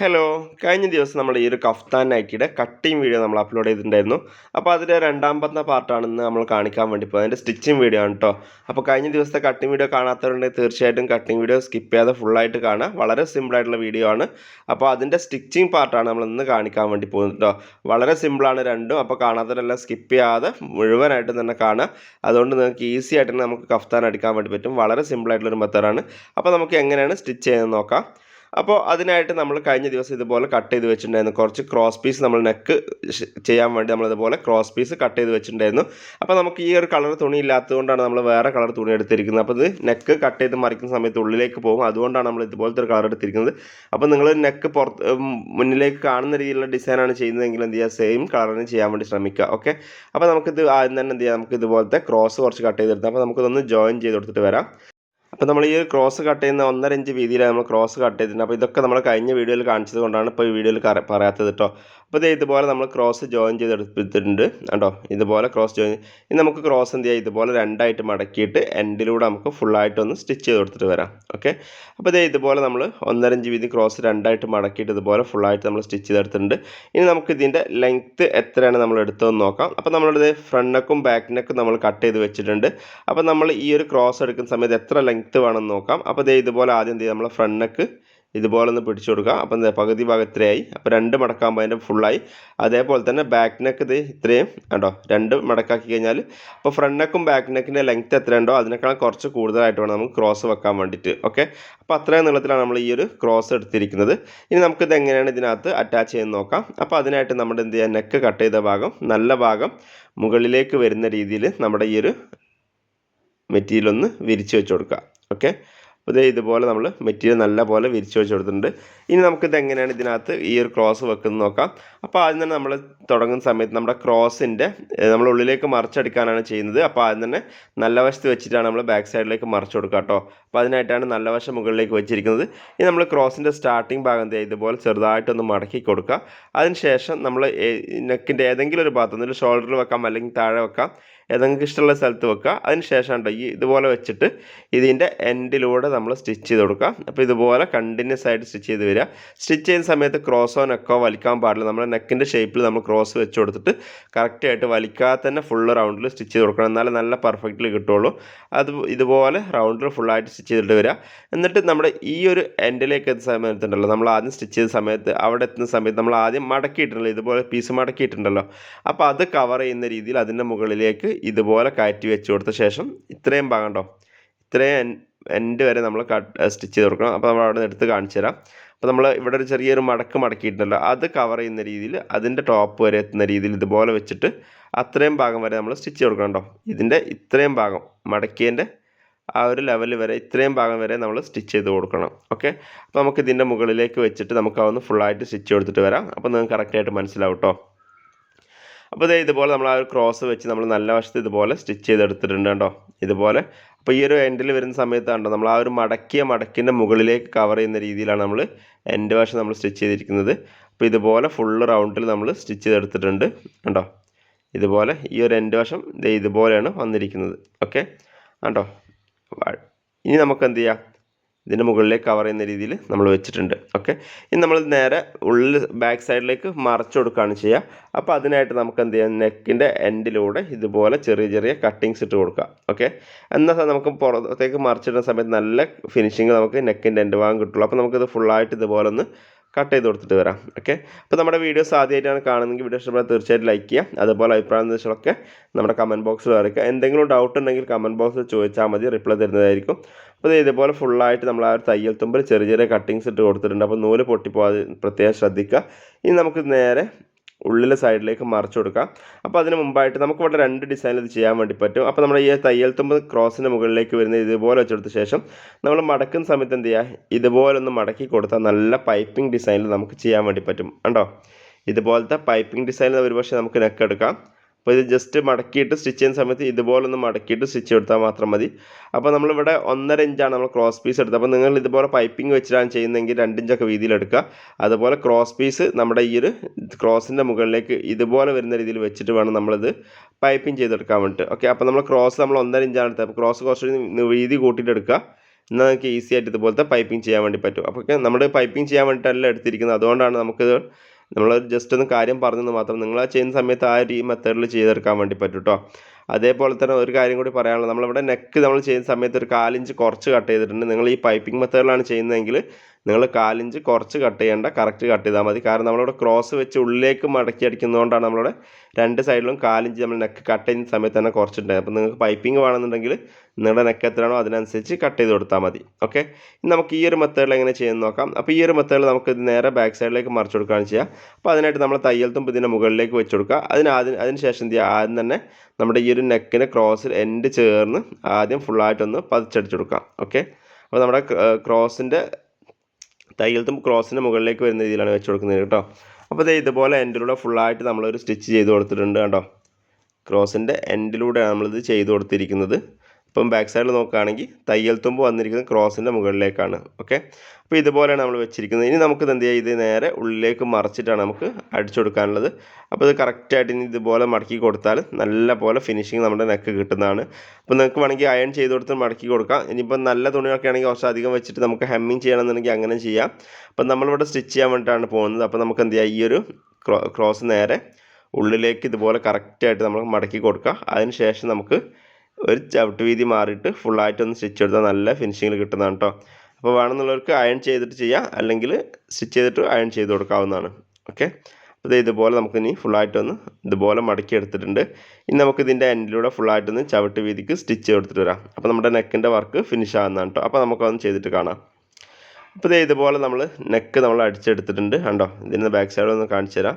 Hello കഴിഞ്ഞ ദിവസം നമ്മൾ ഈ ഒരു കഫ്താൻ നൈറ്റിയുടെ കട്ടിങ് വീഡിയോ നമ്മൾ അപ്ലോഡ് ചെയ്തിട്ടുണ്ടായിരുന്നു. അപ്പോൾ അതിന്റെ രണ്ടാമത്തെ പാർട്ടാണെന്ന് നമ്മൾ കാണിക്കാൻ വേണ്ടി പോകുന്നത്. അതിന്റെ സ്റ്റിച്ചിങ് വീഡിയോ ആണ് കേട്ടോ അപ്പോൾ കഴിഞ്ഞ ദിവസത്തെ കട്ടിങ് വീഡിയോ കാണാത്തവരുണ്ടെങ്കിൽ തീർച്ചയായിട്ടും കട്ടിങ് വീഡിയോ സ്കിപ്പ് ചെയ്യാതെ ഫുള്ളായിട്ട് കാണുക. വളരെ സിമ്പിളായിട്ടുള്ള വീഡിയോ ആണ്. അപ്പോൾ അതിന്റെ സ്റ്റിച്ചിങ് പാർട്ടാണ് നമ്മൾ ഇന്ന് കാണിക്കാൻ വേണ്ടി പോകുന്നത് കേട്ടോ വളരെ സിമ്പിളാണ് രണ്ടും. അപ്പോൾ കാണാത്തവരെല്ലാം സ്കിപ്പ് ചെയ്യാതെ മുഴുവനായിട്ട് തന്നെ കാണുക. അതുകൊണ്ട് നിങ്ങൾക്ക് ഈസി ആയിട്ട് തന്നെ നമുക്ക് കഫ്താൻ അടിക്കാൻ വേണ്ടി പറ്റും. വളരെ സിമ്പിളായിട്ടുള്ളൊരു മെത്തേഡാണ് അപ്പോൾ നമുക്ക് എങ്ങനെയാണ് സ്റ്റിച്ച് ചെയ്യുന്നത് നോക്കാം. അപ്പോൾ അതിനായിട്ട് നമ്മൾ കഴിഞ്ഞ ദിവസം ഇതുപോലെ കട്ട് ചെയ്ത് വെച്ചിട്ടുണ്ടായിരുന്നു. കുറച്ച് ക്രോസ് പീസ് നമ്മൾ നെക്ക് ചെയ്യാൻ വേണ്ടി നമ്മൾ ഇതുപോലെ ക്രോസ് പീസ് കട്ട് ചെയ്ത് വെച്ചിട്ടുണ്ടായിരുന്നു. അപ്പോൾ നമുക്ക് ഈ ഒരു കളർ തുണി ഇല്ലാത്തതുകൊണ്ടാണ് നമ്മൾ വേറെ കളർ തുണി എടുത്തിരിക്കുന്നത്. അപ്പോൾ ഇത് നെക്ക് കട്ട് ചെയ്ത് മറിക്കുന്ന സമയത്ത് ഉള്ളിലേക്ക് പോകും. അതുകൊണ്ടാണ് നമ്മൾ ഇതുപോലത്തെ ഒരു കളർ എടുത്തിരിക്കുന്നത്. അപ്പോൾ നിങ്ങൾ നെക്ക് പുറത്ത് മുന്നിലേക്ക് കാണുന്ന രീതിയിലുള്ള ഡിസൈനാണ് ചെയ്യുന്നതെങ്കിൽ എന്ത് ചെയ്യുക? സെയിം കളറിന് ചെയ്യാൻ വേണ്ടി ശ്രമിക്കുക. ഓക്കെ അപ്പോൾ നമുക്കിത് ആദ്യം തന്നെ എന്ത് ചെയ്യാം? നമുക്ക് ഇതുപോലത്തെ ക്രോസ് കുറച്ച് കട്ട് ചെയ്തെടുത്താൽ അപ്പോൾ നമുക്കിതൊന്ന് ജോയിൻ ചെയ്ത് കൊടുത്തിട്ട് വരാം. അപ്പോൾ നമ്മൾ ഈ ക്രോസ് കട്ട് ചെയ്യുന്ന ഒന്നര ഇഞ്ച് വീതിയിലാണ് നമ്മൾ ക്രോസ് കട്ട് ചെയ്തിട്ടുണ്ട് അപ്പോൾ ഇതൊക്കെ നമ്മൾ കഴിഞ്ഞ വീഡിയോയിൽ കാണിച്ചത് കൊണ്ടാണ് ഇപ്പോൾ ഈ വീഡിയോയിൽ പറയാത്തത് കേട്ടോ അപ്പോൾ ദേ ഇതുപോലെ നമ്മൾ ക്രോസ് ജോയിൻ ചെയ്തെടുത്തിട്ടുണ്ട് കേട്ടോ ഇതുപോലെ ക്രോസ് ജോയിൻ ഇനി നമുക്ക് ക്രോസ് എന്ത് ചെയ്യാം? ഇതുപോലെ രണ്ടായിട്ട് മടക്കിയിട്ട് എൻഡിലൂടെ നമുക്ക് ഫുള്ളായിട്ടൊന്ന് സ്റ്റിച്ച് ചെയ്ത് കൊടുത്തിട്ട് വരാം. ഓക്കെ അപ്പോൾ ദേ ഇതുപോലെ നമ്മൾ ഒന്നര ഇഞ്ച് വീതി ക്രോസ് രണ്ടായിട്ട് മടക്കിയിട്ട് ഇതുപോലെ ഫുള്ളായിട്ട് നമ്മൾ സ്റ്റിച്ച് ചെയ്തെടുത്തിട്ടുണ്ട് ഇനി നമുക്ക് ഇതിന്റെ ലെങ്ത്ത് എത്രയാണ് നമ്മൾ എടുത്തതെന്ന് നോക്കാം. അപ്പോൾ നമ്മളിത് ഫ്രണ്ട് നെക്കും ബാക്ക് നമ്മൾ കട്ട് ചെയ്ത് വെച്ചിട്ടുണ്ട്. അപ്പോൾ നമ്മൾ ഈ ഒരു ക്രോസ് എടുക്കുന്ന സമയത്ത് എത്ര ലെങ്ത്ത് വേണമെന്ന് നോക്കാം. അപ്പോൾ ദേ ഇതുപോലെ ആദ്യം എന്ത് ചെയ്യാം? നമ്മൾ ഫ്രണ്ട് നെക്ക് ഇതുപോലെ ഒന്ന് പിടിച്ചു കൊടുക്കുക. അപ്പം പകുതി ഭാഗം ഇത്രയായി. അപ്പോൾ രണ്ട് മടക്കാകുമ്പോൾ അതിന്റെ ഫുള്ളായി അതേപോലെ തന്നെ ബാക്ക് നെക്ക് ഇത് ഇത്രയും കണ്ടോ? രണ്ട് മടക്കാക്കി കഴിഞ്ഞാൽ അപ്പോൾ ഫ്രണ്ട് നെക്കും ബാക്ക് നെക്കിന്റെ ലെങ്ത്ത് എത്ര ഉണ്ടോ അതിനേക്കാൾ കുറച്ച് കൂടുതലായിട്ട് വേണം നമുക്ക് ക്രോസ് വെക്കാൻ വേണ്ടിയിട്ട്. ഓക്കെ അപ്പോൾ അത്രയും നീളത്തിലാണ് നമ്മൾ ഈ ഒരു ക്രോസ് എടുത്തിരിക്കുന്നത്. ഇനി നമുക്കിത് എങ്ങനെയാണ് ഇതിനകത്ത് അറ്റാച്ച് ചെയ്യുന്നത് നോക്കാം. അപ്പോൾ അതിനായിട്ട് നമ്മുടെ എന്ത് ചെയ്യുക? നെക്ക് കട്ട് ചെയ്ത ഭാഗം നല്ല ഭാഗം മുകളിലേക്ക് വരുന്ന രീതിയിൽ നമ്മുടെ ഈ ഒരു മെറ്റീരിയൽ ഒന്ന് വിരിച്ചു വെച്ച് കൊടുക്കുക. ഓക്കെ അപ്പോൾ ഇതേ ഇതുപോലെ നമ്മൾ മെറ്റീരിയൽ നല്ല പോലെ വിരിച്ച് വെച്ച് കൊടുത്തിട്ടുണ്ട് ഇനി നമുക്കിത് എങ്ങനെയാണ് ഇതിനകത്ത് ഈ ഒരു ക്രോസ് വെക്കുന്നത് നോക്കാം. അപ്പോൾ ആദ്യം തന്നെ നമ്മൾ തുടങ്ങുന്ന സമയത്ത് നമ്മുടെ ക്രോസിന്റെ നമ്മൾ ഉള്ളിലേക്ക് മറിച്ചെടുക്കാനാണ് ചെയ്യുന്നത്. അപ്പോൾ ആദ്യം തന്നെ നല്ല വശത്ത് വെച്ചിട്ടാണ് നമ്മൾ ബാക്ക് സൈഡിലേക്ക് മറിച്ച് കൊടുക്കുക കേട്ടോ. അപ്പോൾ അതിനായിട്ടാണ് നല്ല വശം മുകളിലേക്ക് വെച്ചിരിക്കുന്നത്. ഇനി നമ്മൾ ക്രോസിന്റെ സ്റ്റാർട്ടിങ് ഭാഗം ഇതുപോലെ ചെറുതായിട്ടൊന്ന് മടക്കി കൊടുക്കുക അതിനുശേഷം നമ്മൾ നെക്കിന്റെ ഏതെങ്കിലും ഒരു ഭാഗത്ത് നിന്ന് ഷോൾഡറിൽ വെക്കാം അല്ലെങ്കിൽ താഴെ വെക്കാം. ഏതെങ്കിലും ഇഷ്ടമുള്ള സ്ഥലത്ത് വെക്കുക അതിന് ശേഷം ഉണ്ടോ ഈ ഇതുപോലെ വെച്ചിട്ട് ഇതിന്റെ എൻഡിലൂടെ നമ്മൾ സ്റ്റിച്ച് ചെയ്ത് കൊടുക്കുക. അപ്പോൾ ഇതുപോലെ കണ്ടിന്യൂസ് ആയിട്ട് സ്റ്റിച്ച് ചെയ്ത് വരിക. സ്റ്റിച്ച് ചെയ്യുന്ന സമയത്ത് ക്രോസോ നെക്കോ വലിക്കാൻ പാടില്ല. നമ്മുടെ നെക്കിന്റെ ഷേപ്പിൽ നമ്മൾ ക്രോസ് വെച്ച് കൊടുത്തിട്ട് കറക്റ്റായിട്ട് വലിക്കാതെ തന്നെ ഫുൾ റൗണ്ടിൽ സ്റ്റിച്ച് ചെയ്ത് കൊടുക്കണം. എന്നാലേ നല്ല പെർഫെക്റ്റിൽ കിട്ടുള്ളൂ. അത് ഇതുപോലെ റൗണ്ടിൽ ഫുള്ളായിട്ട് സ്റ്റിച്ച് ചെയ്തിട്ട് വരിക എന്നിട്ട് നമ്മുടെ ഈ ഒരു എൻഡിലേക്ക് എത്തുന്ന സമയത്തുണ്ടല്ലോ നമ്മൾ ആദ്യം സ്റ്റിച്ച് ചെയ്ത സമയത്ത് അവിടെ എത്തുന്ന സമയത്ത് നമ്മൾ ആദ്യം മടക്കിയിട്ടുണ്ടല്ലോ ഇതുപോലെ പീസ് മടക്കിയിട്ടുണ്ടല്ലോ. അപ്പോൾ അത് കവർ ചെയ്യുന്ന രീതിയിൽ അതിന്റെ മുകളിലേക്ക് ഇതുപോലെ കയറ്റി വെച്ച് കൊടുത്ത ശേഷം ഇത്രയും ഭാഗം ഇത്രയും എൻഡ് വരെ നമ്മൾ കട്ട് സ്റ്റിച്ച് ചെയ്ത് കൊടുക്കണം. അപ്പോൾ നമ്മൾ അവിടെ നിന്ന് എടുത്ത് കാണിച്ചു തരാം. അപ്പോൾ നമ്മൾ ഇവിടെ ഒരു ചെറിയൊരു മടക്ക് മടക്കിയിട്ടുണ്ടല്ലോ അത് കവർ ചെയ്യുന്ന രീതിയിൽ അതിന്റെ ടോപ്പ് വരെ എത്തുന്ന രീതിയിൽ ഇതുപോലെ വെച്ചിട്ട് അത്രയും ഭാഗം വരെ നമ്മൾ സ്റ്റിച്ച് കൊടുക്കണം കേട്ടോ. ഇതിന്റെ ഇത്രയും ഭാഗം മടക്കിയതിന്റെ ആ ഒരു ലെവൽ വരെ ഇത്രയും ഭാഗം വരെ നമ്മൾ സ്റ്റിച്ച് ചെയ്ത് കൊടുക്കണം. ഓക്കെ അപ്പോൾ നമുക്ക് ഇതിന്റെ മുകളിലേക്ക് വെച്ചിട്ട് നമുക്ക് അതൊന്ന് ഫുള്ളായിട്ട് സ്റ്റിച്ച് കൊടുത്തിട്ട് വരാം. അപ്പോൾ നിങ്ങൾക്ക് കറക്റ്റായിട്ട് മനസ്സിലാവും കേട്ടോ അപ്പോൾ ഇതേ ഇതുപോലെ നമ്മൾ ആ ഒരു ക്രോസ് വെച്ച് നമ്മൾ നല്ല വശത്ത് ഇതുപോലെ സ്റ്റിച്ച് ചെയ്തെടുത്തിട്ടുണ്ട് കേട്ടോ ഇതുപോലെ. അപ്പോൾ ഈ ഒരു എൻഡിൽ വരുന്ന സമയത്താണോ നമ്മൾ ആ ഒരു മടക്കിയ മടക്കിന്റെ മുകളിലേക്ക് കവർ ചെയ്യുന്ന രീതിയിലാണ് നമ്മൾ എൻഡ് വശം നമ്മൾ സ്റ്റിച്ച് ചെയ്തിരിക്കുന്നത്. അപ്പോൾ ഇതുപോലെ ഫുള്ള് റൗണ്ടിൽ നമ്മൾ സ്റ്റിച്ച് ചെയ്തെടുത്തിട്ടുണ്ട് കണ്ടോ? ഇതുപോലെ ഈ ഒരു എൻഡ് വശം ഇതുപോലെയാണ് വന്നിരിക്കുന്നത്. ഓക്കെ കണ്ടോ? ഇനി നമുക്ക് എന്ത് ചെയ്യാം ഇതിന്റെ മുകളിലേക്ക് കവർ ചെയ്യുന്ന രീതിയിൽ നമ്മൾ വെച്ചിട്ടുണ്ട്. ഓക്കെ ഇനി നമ്മൾ നേരെ ഉള്ളിൽ ബാക്ക് സൈഡിലേക്ക് മറച്ചു കൊടുക്കുകയാണ് ചെയ്യുക അപ്പോൾ അതിനായിട്ട് നമുക്ക് എന്ത് ചെയ്യാം നെക്കിന്റെ എൻഡിലൂടെ ഇതുപോലെ ചെറിയ ചെറിയ കട്ടിങ്സ് ഇട്ട് കൊടുക്കുക ഓക്കെ എന്നാൽ നമുക്ക് പുറത്തേക്ക് മറിച്ചിടുന്ന സമയത്ത് നല്ല ഫിനിഷിങ് നമുക്ക് നെക്കിന്റെ എൻഡ് ഭാഗം കിട്ടുള്ളൂ. അപ്പോൾ നമുക്കിത് ഫുള്ളായിട്ട് ഇതുപോലെ ഒന്ന് കട്ട് ചെയ്ത് കൊടുത്തിട്ട് വരാം. ഓക്കെ അപ്പോൾ നമ്മുടെ വീഡിയോസ് ആദ്യമായിട്ടാണ് കാണുന്നതെങ്കിൽ വീഡിയോ ഇഷ്ടപ്പെട്ടാൽ തീർച്ചയായിട്ടും ലൈക്ക് ചെയ്യുക. അതുപോലെ അഭിപ്രായ നിർദ്ദേശങ്ങളൊക്കെ നമ്മുടെ കമന്റ് ബോക്സിൽ വരയ്ക്കുക എന്തെങ്കിലും ഡൗട്ട് ഉണ്ടെങ്കിൽ കമന്റ് ബോക്സിൽ ചോദിച്ചാൽ മതി. റിപ്ലൈ തരുന്നതായിരിക്കും. അപ്പോൾ ഇതേപോലെ ഫുള്ളായിട്ട് നമ്മൾ ആ ഒരു തയ്യൽ തുമ്പിൽ ചെറിയ ചെറിയ കട്ടിങ്സ് ഇട്ട് കൊടുത്തിട്ടുണ്ട്. അപ്പോൾ നൂൽ പൊട്ടിപ്പോകാതെ പ്രത്യേകം ശ്രദ്ധിക്കുക. ഇനി നമുക്ക് നേരെ ഉള്ളിലെ സൈഡിലേക്ക് മറിച്ച് കൊടുക്കാം. അപ്പോൾ അതിന് മുമ്പായിട്ട് നമുക്ക് ഇവിടെ രണ്ട് ഡിസൈൻ ഇത് ചെയ്യാൻ വേണ്ടി പറ്റും. അപ്പോൾ നമ്മുടെ ഈ തയ്യൽ തുമ്പ് ക്രോസിന്റെ മുകളിലേക്ക് വരുന്ന ഇതുപോലെ വെച്ചെടുത്ത ശേഷം നമ്മൾ മടക്കുന്ന സമയത്ത് എന്ത് ചെയ്യുക ഇതുപോലെ ഒന്ന് മടക്കി കൊടുത്താൽ നല്ല പൈപ്പിംഗ് ഡിസൈനിൽ നമുക്ക് ചെയ്യാൻ വേണ്ടി പറ്റും. കണ്ടോ? ഇതുപോലത്തെ പൈപ്പിംഗ് ഡിസൈനിൽ ഒരുപക്ഷെ നമുക്ക് നെക്ക് എടുക്കാം. അപ്പോൾ ഇത് ജസ്റ്റ് മടക്കിയിട്ട് സ്റ്റിച്ച് ചെയ്യുന്ന സമയത്ത് ഇതുപോലെ ഒന്ന് മടക്കിയിട്ട് സ്റ്റിച്ച് കൊടുത്താൽ മാത്രം മതി. അപ്പോൾ നമ്മളിവിടെ ഒന്നര ഇഞ്ചാണ് നമ്മൾ ക്രോസ് പീസ് എടുത്തത്. അപ്പോൾ നിങ്ങൾ ഇതുപോലെ പൈപ്പിംഗ് വെച്ചിട്ടാണ് ചെയ്യുന്നതെങ്കിൽ രണ്ടിഞ്ചൊക്കെ വീതിയിൽ എടുക്കുക. അതുപോലെ ക്രോസ് പീസ് നമ്മുടെ ഈ ഒരു ക്രോസിന്റെ മുകളിലേക്ക് ഇതുപോലെ വരുന്ന രീതിയിൽ വെച്ചിട്ട് വേണം നമ്മളിത് പൈപ്പിംഗ് ചെയ്തെടുക്കാൻ വേണ്ടിയിട്ട്. ഓക്കെ അപ്പോൾ നമ്മൾ ക്രോസ് നമ്മൾ ഒന്നര ഇഞ്ചാണ് എടുത്തത്. അപ്പോൾ ക്രോസ് കുറച്ച് വീതി കൂട്ടിയിട്ട് എടുക്കുക. എന്നാൽ നമുക്ക് ഈസി ആയിട്ട് ഇതുപോലത്തെ പൈപ്പിംഗ് ചെയ്യാൻ വേണ്ടി പറ്റും. അപ്പോൾ നമ്മൾ പൈപ്പിംഗ് ചെയ്യാൻ വേണ്ടിയിട്ടല്ല എടുത്തിരിക്കുന്നത്. അതുകൊണ്ടാണ് നമുക്ക് നമ്മൾ ജസ്റ്റ് ഒന്ന് കാര്യം പറഞ്ഞെന്ന് മാത്രം നിങ്ങൾ ആ ചെയ്യുന്ന സമയത്ത് ആ ഒരു ഈ മെത്തേഡിൽ ചെയ്തെടുക്കാൻ വേണ്ടി പറ്റും കേട്ടോ അതേപോലെ തന്നെ ഒരു കാര്യം കൂടി പറയാനുള്ളത്. നമ്മളിവിടെ നെക്ക് നമ്മൾ ചെയ്യുന്ന സമയത്ത് ഒരു കാലിഞ്ച് കുറച്ച് കട്ട് ചെയ്തിട്ടുണ്ട്. നിങ്ങൾ ഈ പൈപ്പിംഗ് മെത്തേഡിലാണ് ചെയ്യുന്നതെങ്കിൽ നിങ്ങൾ കാലിഞ്ച് കുറച്ച് കട്ട് ചെയ്യേണ്ട കറക്റ്റ് കട്ട് ചെയ്താൽ മതി. കാരണം നമ്മളിവിടെ ക്രോസ് വെച്ച് ഉള്ളിലേക്ക് മടക്കി അടിക്കുന്നതുകൊണ്ടാണ് നമ്മളിവിടെ രണ്ട് സൈഡിലും കാലിഞ്ച് നമ്മൾ നെക്ക് കട്ട് ചെയ്യുന്ന സമയത്ത് തന്നെ കുറച്ചിട്ടുണ്ടായത്. അപ്പോൾ നിങ്ങൾക്ക് പൈപ്പിംഗ് വേണമെന്നുണ്ടെങ്കിൽ നിങ്ങളുടെ നെക്ക് എത്രയാണോ അതിനനുസരിച്ച് കട്ട് ചെയ്ത് കൊടുത്താൽ മതി. ഓക്കെ ഇനി നമുക്ക് ഈ ഒരു മെത്തേഡിൽ എങ്ങനെ ചെയ്യുന്ന നോക്കാം. അപ്പോൾ ഈ ഒരു മെത്തേഡിൽ നമുക്ക് നേരെ ബാക്ക് സൈഡിലേക്ക് മറിച്ച് കൊടുക്കുകയാണ് ചെയ്യുക. അപ്പോൾ അതിനായിട്ട് നമ്മൾ തയ്യൽ തുമ്പ് ഇതിന്റെ മുകളിലേക്ക് വെച്ച് കൊടുക്കുക. അതിന് ആദ്യം അതിന് ശേഷം എന്ത് ചെയ്യുക? ആദ്യം തന്നെ നമ്മുടെ ഈ ഒരു നെക്കിന് ക്രോസിൽ എൻഡ് ചേർന്ന് ആദ്യം ഫുള്ളായിട്ടൊന്ന് പതിച്ചടിച്ചെടുക്കാം ഓക്കെ അപ്പോൾ നമ്മുടെ ക്രോസിന്റെ തയ്യൽ ക്രോസിന് മുകളിലേക്ക് വരുന്ന രീതിയിലാണ് വെച്ച് കൊടുക്കുന്നത് കേട്ടോ. അപ്പോൾ ദേ ഇതുപോലെ എൻഡിലൂടെ ഫുള്ളായിട്ട് നമ്മളൊരു സ്റ്റിച്ച് ചെയ്ത് കൊടുത്തിട്ടുണ്ട് കേട്ടോ. ക്രോസിന്റെ എൻഡിലൂടെയാണ് നമ്മളിത് ചെയ്ത് കൊടുത്തിരിക്കുന്നത്. ഇപ്പം ബാക്ക് സൈഡിൽ നോക്കുകയാണെങ്കിൽ തയ്യൽ തുമ്പ് വന്നിരിക്കുന്നത് ക്രോസിന്റെ മുകളിലേക്കാണ്. ഓക്കെ അപ്പോൾ ഇതുപോലെയാണ് നമ്മൾ വെച്ചിരിക്കുന്നത്. ഇനി നമുക്കിത് എന്ത് ചെയ്യുക ഇത് നേരെ ഉള്ളിലേക്ക് മറിച്ചിട്ടാണ് നമുക്ക് അടിച്ചു കൊടുക്കാനുള്ളത് അപ്പോൾ ഇത് കറക്റ്റായിട്ട് ഇനി ഇതുപോലെ മടക്കി കൊടുത്താൽ നല്ല പോലെ ഫിനിഷിങ് നമ്മുടെ നെക്ക് കിട്ടുന്നതാണ്. അപ്പോൾ നിങ്ങൾക്ക് വേണമെങ്കിൽ അയൺ ചെയ്ത് കൊടുത്ത് മടക്കി കൊടുക്കാം. ഇനിയിപ്പോൾ നല്ല തുണിയൊക്കെ ആണെങ്കിൽ കുറച്ച് അധികം വെച്ചിട്ട് നമുക്ക് ഹെമ്മിങ് ചെയ്യണമെന്നുണ്ടെങ്കിൽ അങ്ങനെ ചെയ്യാം. അപ്പം നമ്മളിവിടെ സ്റ്റിച്ച് ചെയ്യാൻ വേണ്ടിയിട്ടാണ് പോകുന്നത്. അപ്പോൾ നമുക്ക് എന്ത് ചെയ്യാം? ഈ ഒരു ക്രോസ് നേരെ ഉള്ളിലേക്ക് ഇതുപോലെ കറക്റ്റായിട്ട് നമ്മൾ മടക്കി കൊടുക്കുക അതിന് ശേഷം നമുക്ക് ഒരു ചവിട്ട് വീതി മാറിയിട്ട് ഫുള്ളായിട്ടൊന്ന് സ്റ്റിച്ച് എടുത്താൽ നല്ല ഫിനിഷിങ്ങിൽ കിട്ടുന്നതാണ് കേട്ടോ അപ്പോൾ വേണമെന്നുള്ളവർക്ക് അയൺ ചെയ്തിട്ട് ചെയ്യാം. അല്ലെങ്കിൽ സ്റ്റിച്ച് ചെയ്തിട്ട് അയൺ ചെയ്ത് കൊടുക്കാവുന്നതാണ്. ഓക്കെ അപ്പോൾ ഇതുപോലെ നമുക്ക് നമുക്കിനി ഫുള്ളായിട്ടൊന്ന് ഇതുപോലെ മടക്കി എടുത്തിട്ടുണ്ട്. ഇനി നമുക്ക് ഇതിന്റെ എൻഡിലൂടെ ഫുള്ളായിട്ടൊന്ന് ചവിട്ട് വീതിക്ക് സ്റ്റിച്ച് കൊടുത്തിട്ട് വരാം. അപ്പോൾ നമ്മുടെ നെക്കിന്റെ വർക്ക് ഫിനിഷ് ആകുന്നതാണ് കേട്ടോ അപ്പോൾ നമുക്കതൊന്ന് ചെയ്തിട്ട് കാണാം. അപ്പോൾ ഇതേ ഇതുപോലെ നമ്മൾ നെക്ക് നമ്മൾ അടിച്ചെടുത്തിട്ടുണ്ട് കണ്ടോ? ഇതിന്റെ ബാക്ക് സൈഡ് ഒന്ന് കാണിച്ചു തരാം.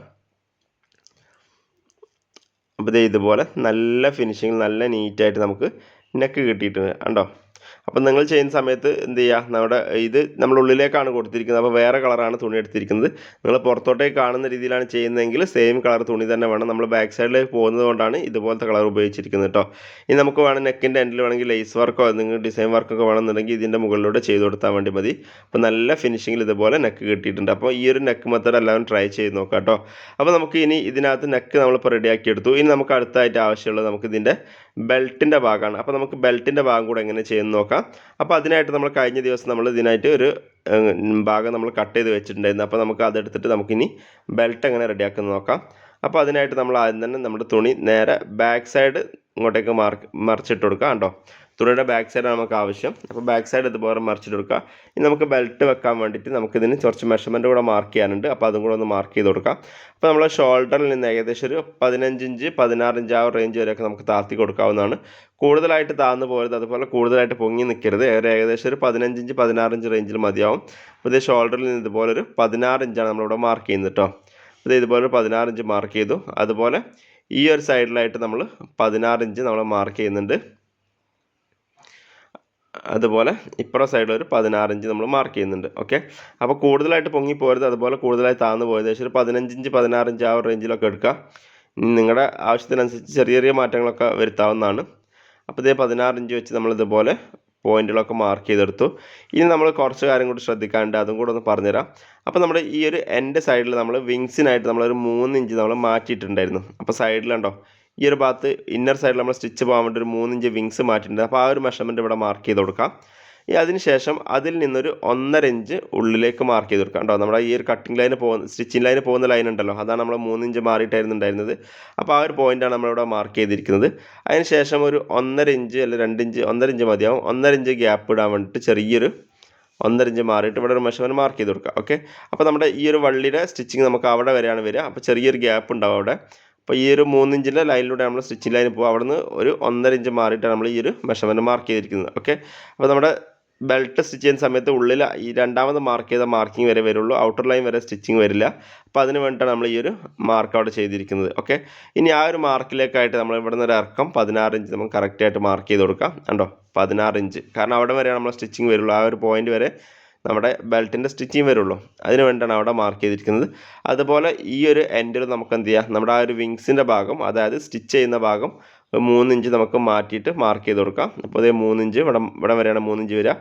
അപ്പോൾ ഇതേ ഇതുപോലെ നല്ല ഫിനിഷിങ് നല്ല നീറ്റായിട്ട് നമുക്ക് നെക്ക് കിട്ടിയിട്ടുണ്ട്. കണ്ടോ? അപ്പം നിങ്ങൾ ചെയ്യുന്ന സമയത്ത് എന്ത് ചെയ്യുക നമ്മുടെ ഇത് നമ്മൾ ഉള്ളിലേക്കാണ് കൊടുത്തിരിക്കുന്നത്. അപ്പോൾ വേറെ കളറാണ് തുണി എടുത്തിരിക്കുന്നത്. നിങ്ങൾ പുറത്തോട്ടേക്ക് കാണുന്ന രീതിയിലാണ് ചെയ്യുന്നതെങ്കിൽ സെയിം കളർ തുണി തന്നെ വേണം. നമ്മൾ ബാക്ക് സൈഡിലേക്ക് പോകുന്നത് കൊണ്ടാണ് ഇതുപോലത്തെ കളർ ഉപയോഗിച്ചിരിക്കുന്നത് കേട്ടോ ഇനി നമുക്ക് വേണം നെക്കിന്റെ എൻഡിൽ വേണമെങ്കിൽ ലേസ് വർക്കോ എന്തെങ്കിലും ഡിസൈൻ വർക്കൊക്കെ വേണമെന്നുണ്ടെങ്കിൽ ഇതിന്റെ മുകളിലൂടെ ചെയ്ത് കൊടുത്താൽ വേണ്ടി മതി. അപ്പോൾ നല്ല ഫിനിഷിങ്ങിൽ ഇതുപോലെ നെക്ക് കിട്ടിയിട്ടുണ്ട്. അപ്പോൾ ഈ ഒരു നെക്ക് മെത്തേഡ് എല്ലാവരും ട്രൈ ചെയ്ത് നോക്കാം കേട്ടോ അപ്പോൾ നമുക്ക് ഇനി ഇതിനകത്ത് നെക്ക് നമ്മളിപ്പോൾ റെഡിയാക്കി എടുത്തു. ഇനി നമുക്ക് അടുത്തായിട്ട് ആവശ്യമുള്ളത് നമുക്ക് ഇതിന്റെ ബെൽറ്റിന്റെ ഭാഗമാണ് അപ്പോൾ നമുക്ക് ബെൽറ്റിന്റെ ഭാഗം കൂടെ എങ്ങനെ ചെയ്യുന്നു നോക്കാം. അപ്പോൾ അതിനായിട്ട് നമ്മൾ കഴിഞ്ഞ ദിവസം നമ്മൾ ഇതിനായിട്ട് ഒരു ഭാഗം നമ്മൾ കട്ട് ചെയ്ത് വെച്ചിട്ടുണ്ടായിരുന്നു. അപ്പോൾ നമുക്ക് അതെടുത്തിട്ട് നമുക്കിനി ബെൽറ്റ് എങ്ങനെ റെഡിയാക്കുന്നത് നോക്കാം. അപ്പോൾ അതിനായിട്ട് നമ്മൾ ആദ്യം തന്നെ നമ്മുടെ തുണി നേരെ ബാക്ക് സൈഡ് ഇങ്ങോട്ടേക്ക് മാർക്ക് മറിച്ചിട്ട് കൊടുക്കാം കണ്ടോ തുണിയുടെ ബാക്ക് സൈഡാണ് നമുക്ക് ആവശ്യം. അപ്പോൾ ബാക്ക് സൈഡ് ഇതുപോലെ മറിച്ചിട്ട് കൊടുക്കുക ഇനി നമുക്ക് ബെൽറ്റ് വെക്കാൻ വേണ്ടിയിട്ട് നമുക്കിതിന് കുറച്ച് മെഷർമെന്റ് കൂടെ മാർക്ക് ചെയ്യാനുണ്ട്. അപ്പോൾ അതും കൂടെ ഒന്ന് മാർക്ക് ചെയ്ത് കൊടുക്കാം. അപ്പോൾ നമ്മൾ ഷോൾഡറിൽ നിന്ന് ഏകദേശം ഒരു പതിനഞ്ച് ഇഞ്ച് പതിനാറ് ഇഞ്ച് ആ റേഞ്ച് വരെയൊക്കെ നമുക്ക് താത്തി കൊടുക്കാവുന്നതാണ്. കൂടുതലായിട്ട് താഴ്ന്നു പോരുത് അതുപോലെ കൂടുതലായിട്ട് പൊങ്ങി നിൽക്കരുത് ഒരു ഏകദേശം ഒരു പതിനഞ്ച് ഇഞ്ച് പതിനാറ് ഇഞ്ച് റേഞ്ചിൽ മതിയാവും. അപ്പോൾ ഇത് ഷോൾഡറിൽ നിന്ന് ഇതുപോലെ ഒരു പതിനാറ് ഇഞ്ചാണ് നമ്മളിവിടെ മാർക്ക് ചെയ്യുന്നത് കേട്ടോ. ഇത് ഇതുപോലെ പതിനാറ് ഇഞ്ച് മാർക്ക് ചെയ്തു. അതുപോലെ ഈ ഒരു സൈഡിലായിട്ട് നമ്മൾ പതിനാറ് ഇഞ്ച് നമ്മൾ മാർക്ക് ചെയ്യുന്നുണ്ട്. അതുപോലെ ഇപ്പുറം സൈഡിൽ ഒരു പതിനാറ് ഇഞ്ച് നമ്മൾ മാർക്ക് ചെയ്യുന്നുണ്ട് ഓക്കെ അപ്പോൾ കൂടുതലായിട്ട് പൊങ്ങി പോരുത് അതുപോലെ കൂടുതലായി താഴ്ന്നു പോയത് ഏകദേശം ഒരു പതിനഞ്ച് ഇഞ്ച് പതിനാറ് ഇഞ്ച് ആ റേഞ്ചിലൊക്കെ എടുക്കുക. നിങ്ങളുടെ ആവശ്യത്തിനനുസരിച്ച് ചെറിയ ചെറിയ മാറ്റങ്ങളൊക്കെ വരുത്താവുന്നതാണ്. അപ്പോൾ ഇതേ പതിനാറ് ഇഞ്ച് വെച്ച് നമ്മൾ ഇതുപോലെ പോയിന്റുകളൊക്കെ മാർക്ക് ചെയ്തെടുത്തു. ഇനി നമ്മൾ കുറച്ച് കാര്യം കൂടി ശ്രദ്ധിക്കാണ്ട് അതും കൂടെ ഒന്ന് പറഞ്ഞുതരാം. അപ്പോൾ നമ്മുടെ ഈ ഒരു എന്റെ സൈഡിൽ നമ്മൾ വിങ്സിനായിട്ട് നമ്മളൊരു മൂന്ന് ഇഞ്ച് നമ്മൾ മാറ്റിയിട്ടുണ്ടായിരുന്നു അപ്പോൾ സൈഡിലുണ്ടോ ഈ ഒരു ഭാഗത്ത് ഇന്നർ സൈഡിൽ നമ്മൾ സ്റ്റിച്ച് പോകാൻ വേണ്ടി ഒരു മൂന്നിഞ്ച് വിങ്സ് മാറ്റിയിട്ടുണ്ട്. അപ്പോൾ ആ ഒരു മെഷർമെന്റ് ഇവിടെ മാർക്ക് ചെയ്ത് കൊടുക്കാം. ഈ അതിനുശേഷം അതിൽ നിന്നൊരു ഒന്നര ഇഞ്ച് ഉള്ളിലേക്ക് മാർക്ക് ചെയ്ത് കൊടുക്കാം. കേട്ടോ നമ്മുടെ ഈ ഒരു കട്ടിങ് ലൈന് പോകുന്ന സ്റ്റിച്ചിങ് ലൈന് പോകുന്ന ലൈൻ ഉണ്ടല്ലോ. അതാണ് നമ്മൾ മൂന്നിഞ്ച് മാറിയിട്ടായിരുന്നു ഉണ്ടായിരുന്നത് അപ്പോൾ ആ ഒരു പോയിന്റാണ് നമ്മളിവിടെ മാർക്ക് ചെയ്തിരിക്കുന്നത്. അതിനുശേഷം ഒരു ഒന്നര ഇഞ്ച് അല്ല രണ്ട് ഇഞ്ച് ഒന്നര ഇഞ്ച് മതിയാവും. ഒന്നര ഇഞ്ച് ഗ്യാപ്പ് ഇടാൻ വേണ്ടിയിട്ട് ചെറിയൊരു ഒന്നര ഇഞ്ച് മാറിയിട്ട് ഇവിടെ ഒരു മെഷർമെന്റ് മാർക്ക് ചെയ്ത് കൊടുക്കുക ഓക്കെ അപ്പോൾ നമ്മുടെ ഈ ഒരു വള്ളിയുടെ സ്റ്റിച്ചിങ് നമുക്ക് അവിടെ വരെയാണ് വരിക. അപ്പോൾ ചെറിയൊരു ഗ്യാപ്പ് ഉണ്ടാവും അവിടെ. അപ്പോൾ ഈ ഒരു മൂന്നിഞ്ചിന്റെ ലൈനിലൂടെ നമ്മൾ സ്റ്റിച്ചിങ് ലൈനിൽ പോകും അവിടെ നിന്ന് ഒരു ഒന്നര ഇഞ്ച് മാറിയിട്ടാണ് നമ്മൾ ഈ ഒരു മെഷർമെന്റ് മാർക്ക് ചെയ്തിരിക്കുന്നത്. ഓക്കെ അപ്പോൾ നമ്മുടെ ബെൽറ്റ് സ്റ്റിച്ച് ചെയ്യുന്ന സമയത്ത് ഉള്ളിൽ ഈ രണ്ടാമത് മാർക്ക് ചെയ്ത മാർക്കിംഗ് വരെ വരുള്ളൂ. ഔട്ടർ ലൈൻ വരെ സ്റ്റിച്ചിങ് വരില്ല. അപ്പോൾ അതിന് വേണ്ടിയിട്ടാണ് നമ്മൾ ഈ ഒരു മാർക്ക് അവിടെ ചെയ്തിരിക്കുന്നത്. ഓക്കെ ഇനി ആ ഒരു മാർക്കിലേക്കായിട്ട് നമ്മൾ ഇവിടെ നിന്ന് ഒരു ഇറക്കം പതിനാറ് ഇഞ്ച് നമുക്ക് കറക്റ്റായിട്ട് മാർക്ക് ചെയ്ത് കൊടുക്കാം. കണ്ടോ? പതിനാറ് ഇഞ്ച്. കാരണം അവിടെ വരെയാണ് നമ്മൾ സ്റ്റിച്ചിങ് വരുള്ളൂ. ആ ഒരു പോയിന്റ് വരെ നമ്മുടെ ബെൽറ്റിന്റെ സ്റ്റിച്ചിങ് വരുള്ളൂ. അതിന് വേണ്ടിയാണ് അവിടെ മാർക്ക് ചെയ്തിരിക്കുന്നത്. അതുപോലെ ഈ ഒരു എൻഡിൽ നമുക്ക് എന്ത് ചെയ്യാം? നമ്മുടെ ആ ഒരു വിങ്സിന്റെ ഭാഗം അതായത് സ്റ്റിച്ച് ചെയ്യുന്ന ഭാഗം മൂന്നിഞ്ച് നമുക്ക് മാറ്റിയിട്ട് മാർക്ക് ചെയ്ത് കൊടുക്കാം. അപ്പോൾ അതേ മൂന്നിഞ്ച് ഇവിടെ ഇവിടെ വരെയാണ് മൂന്നിഞ്ച് വരിക.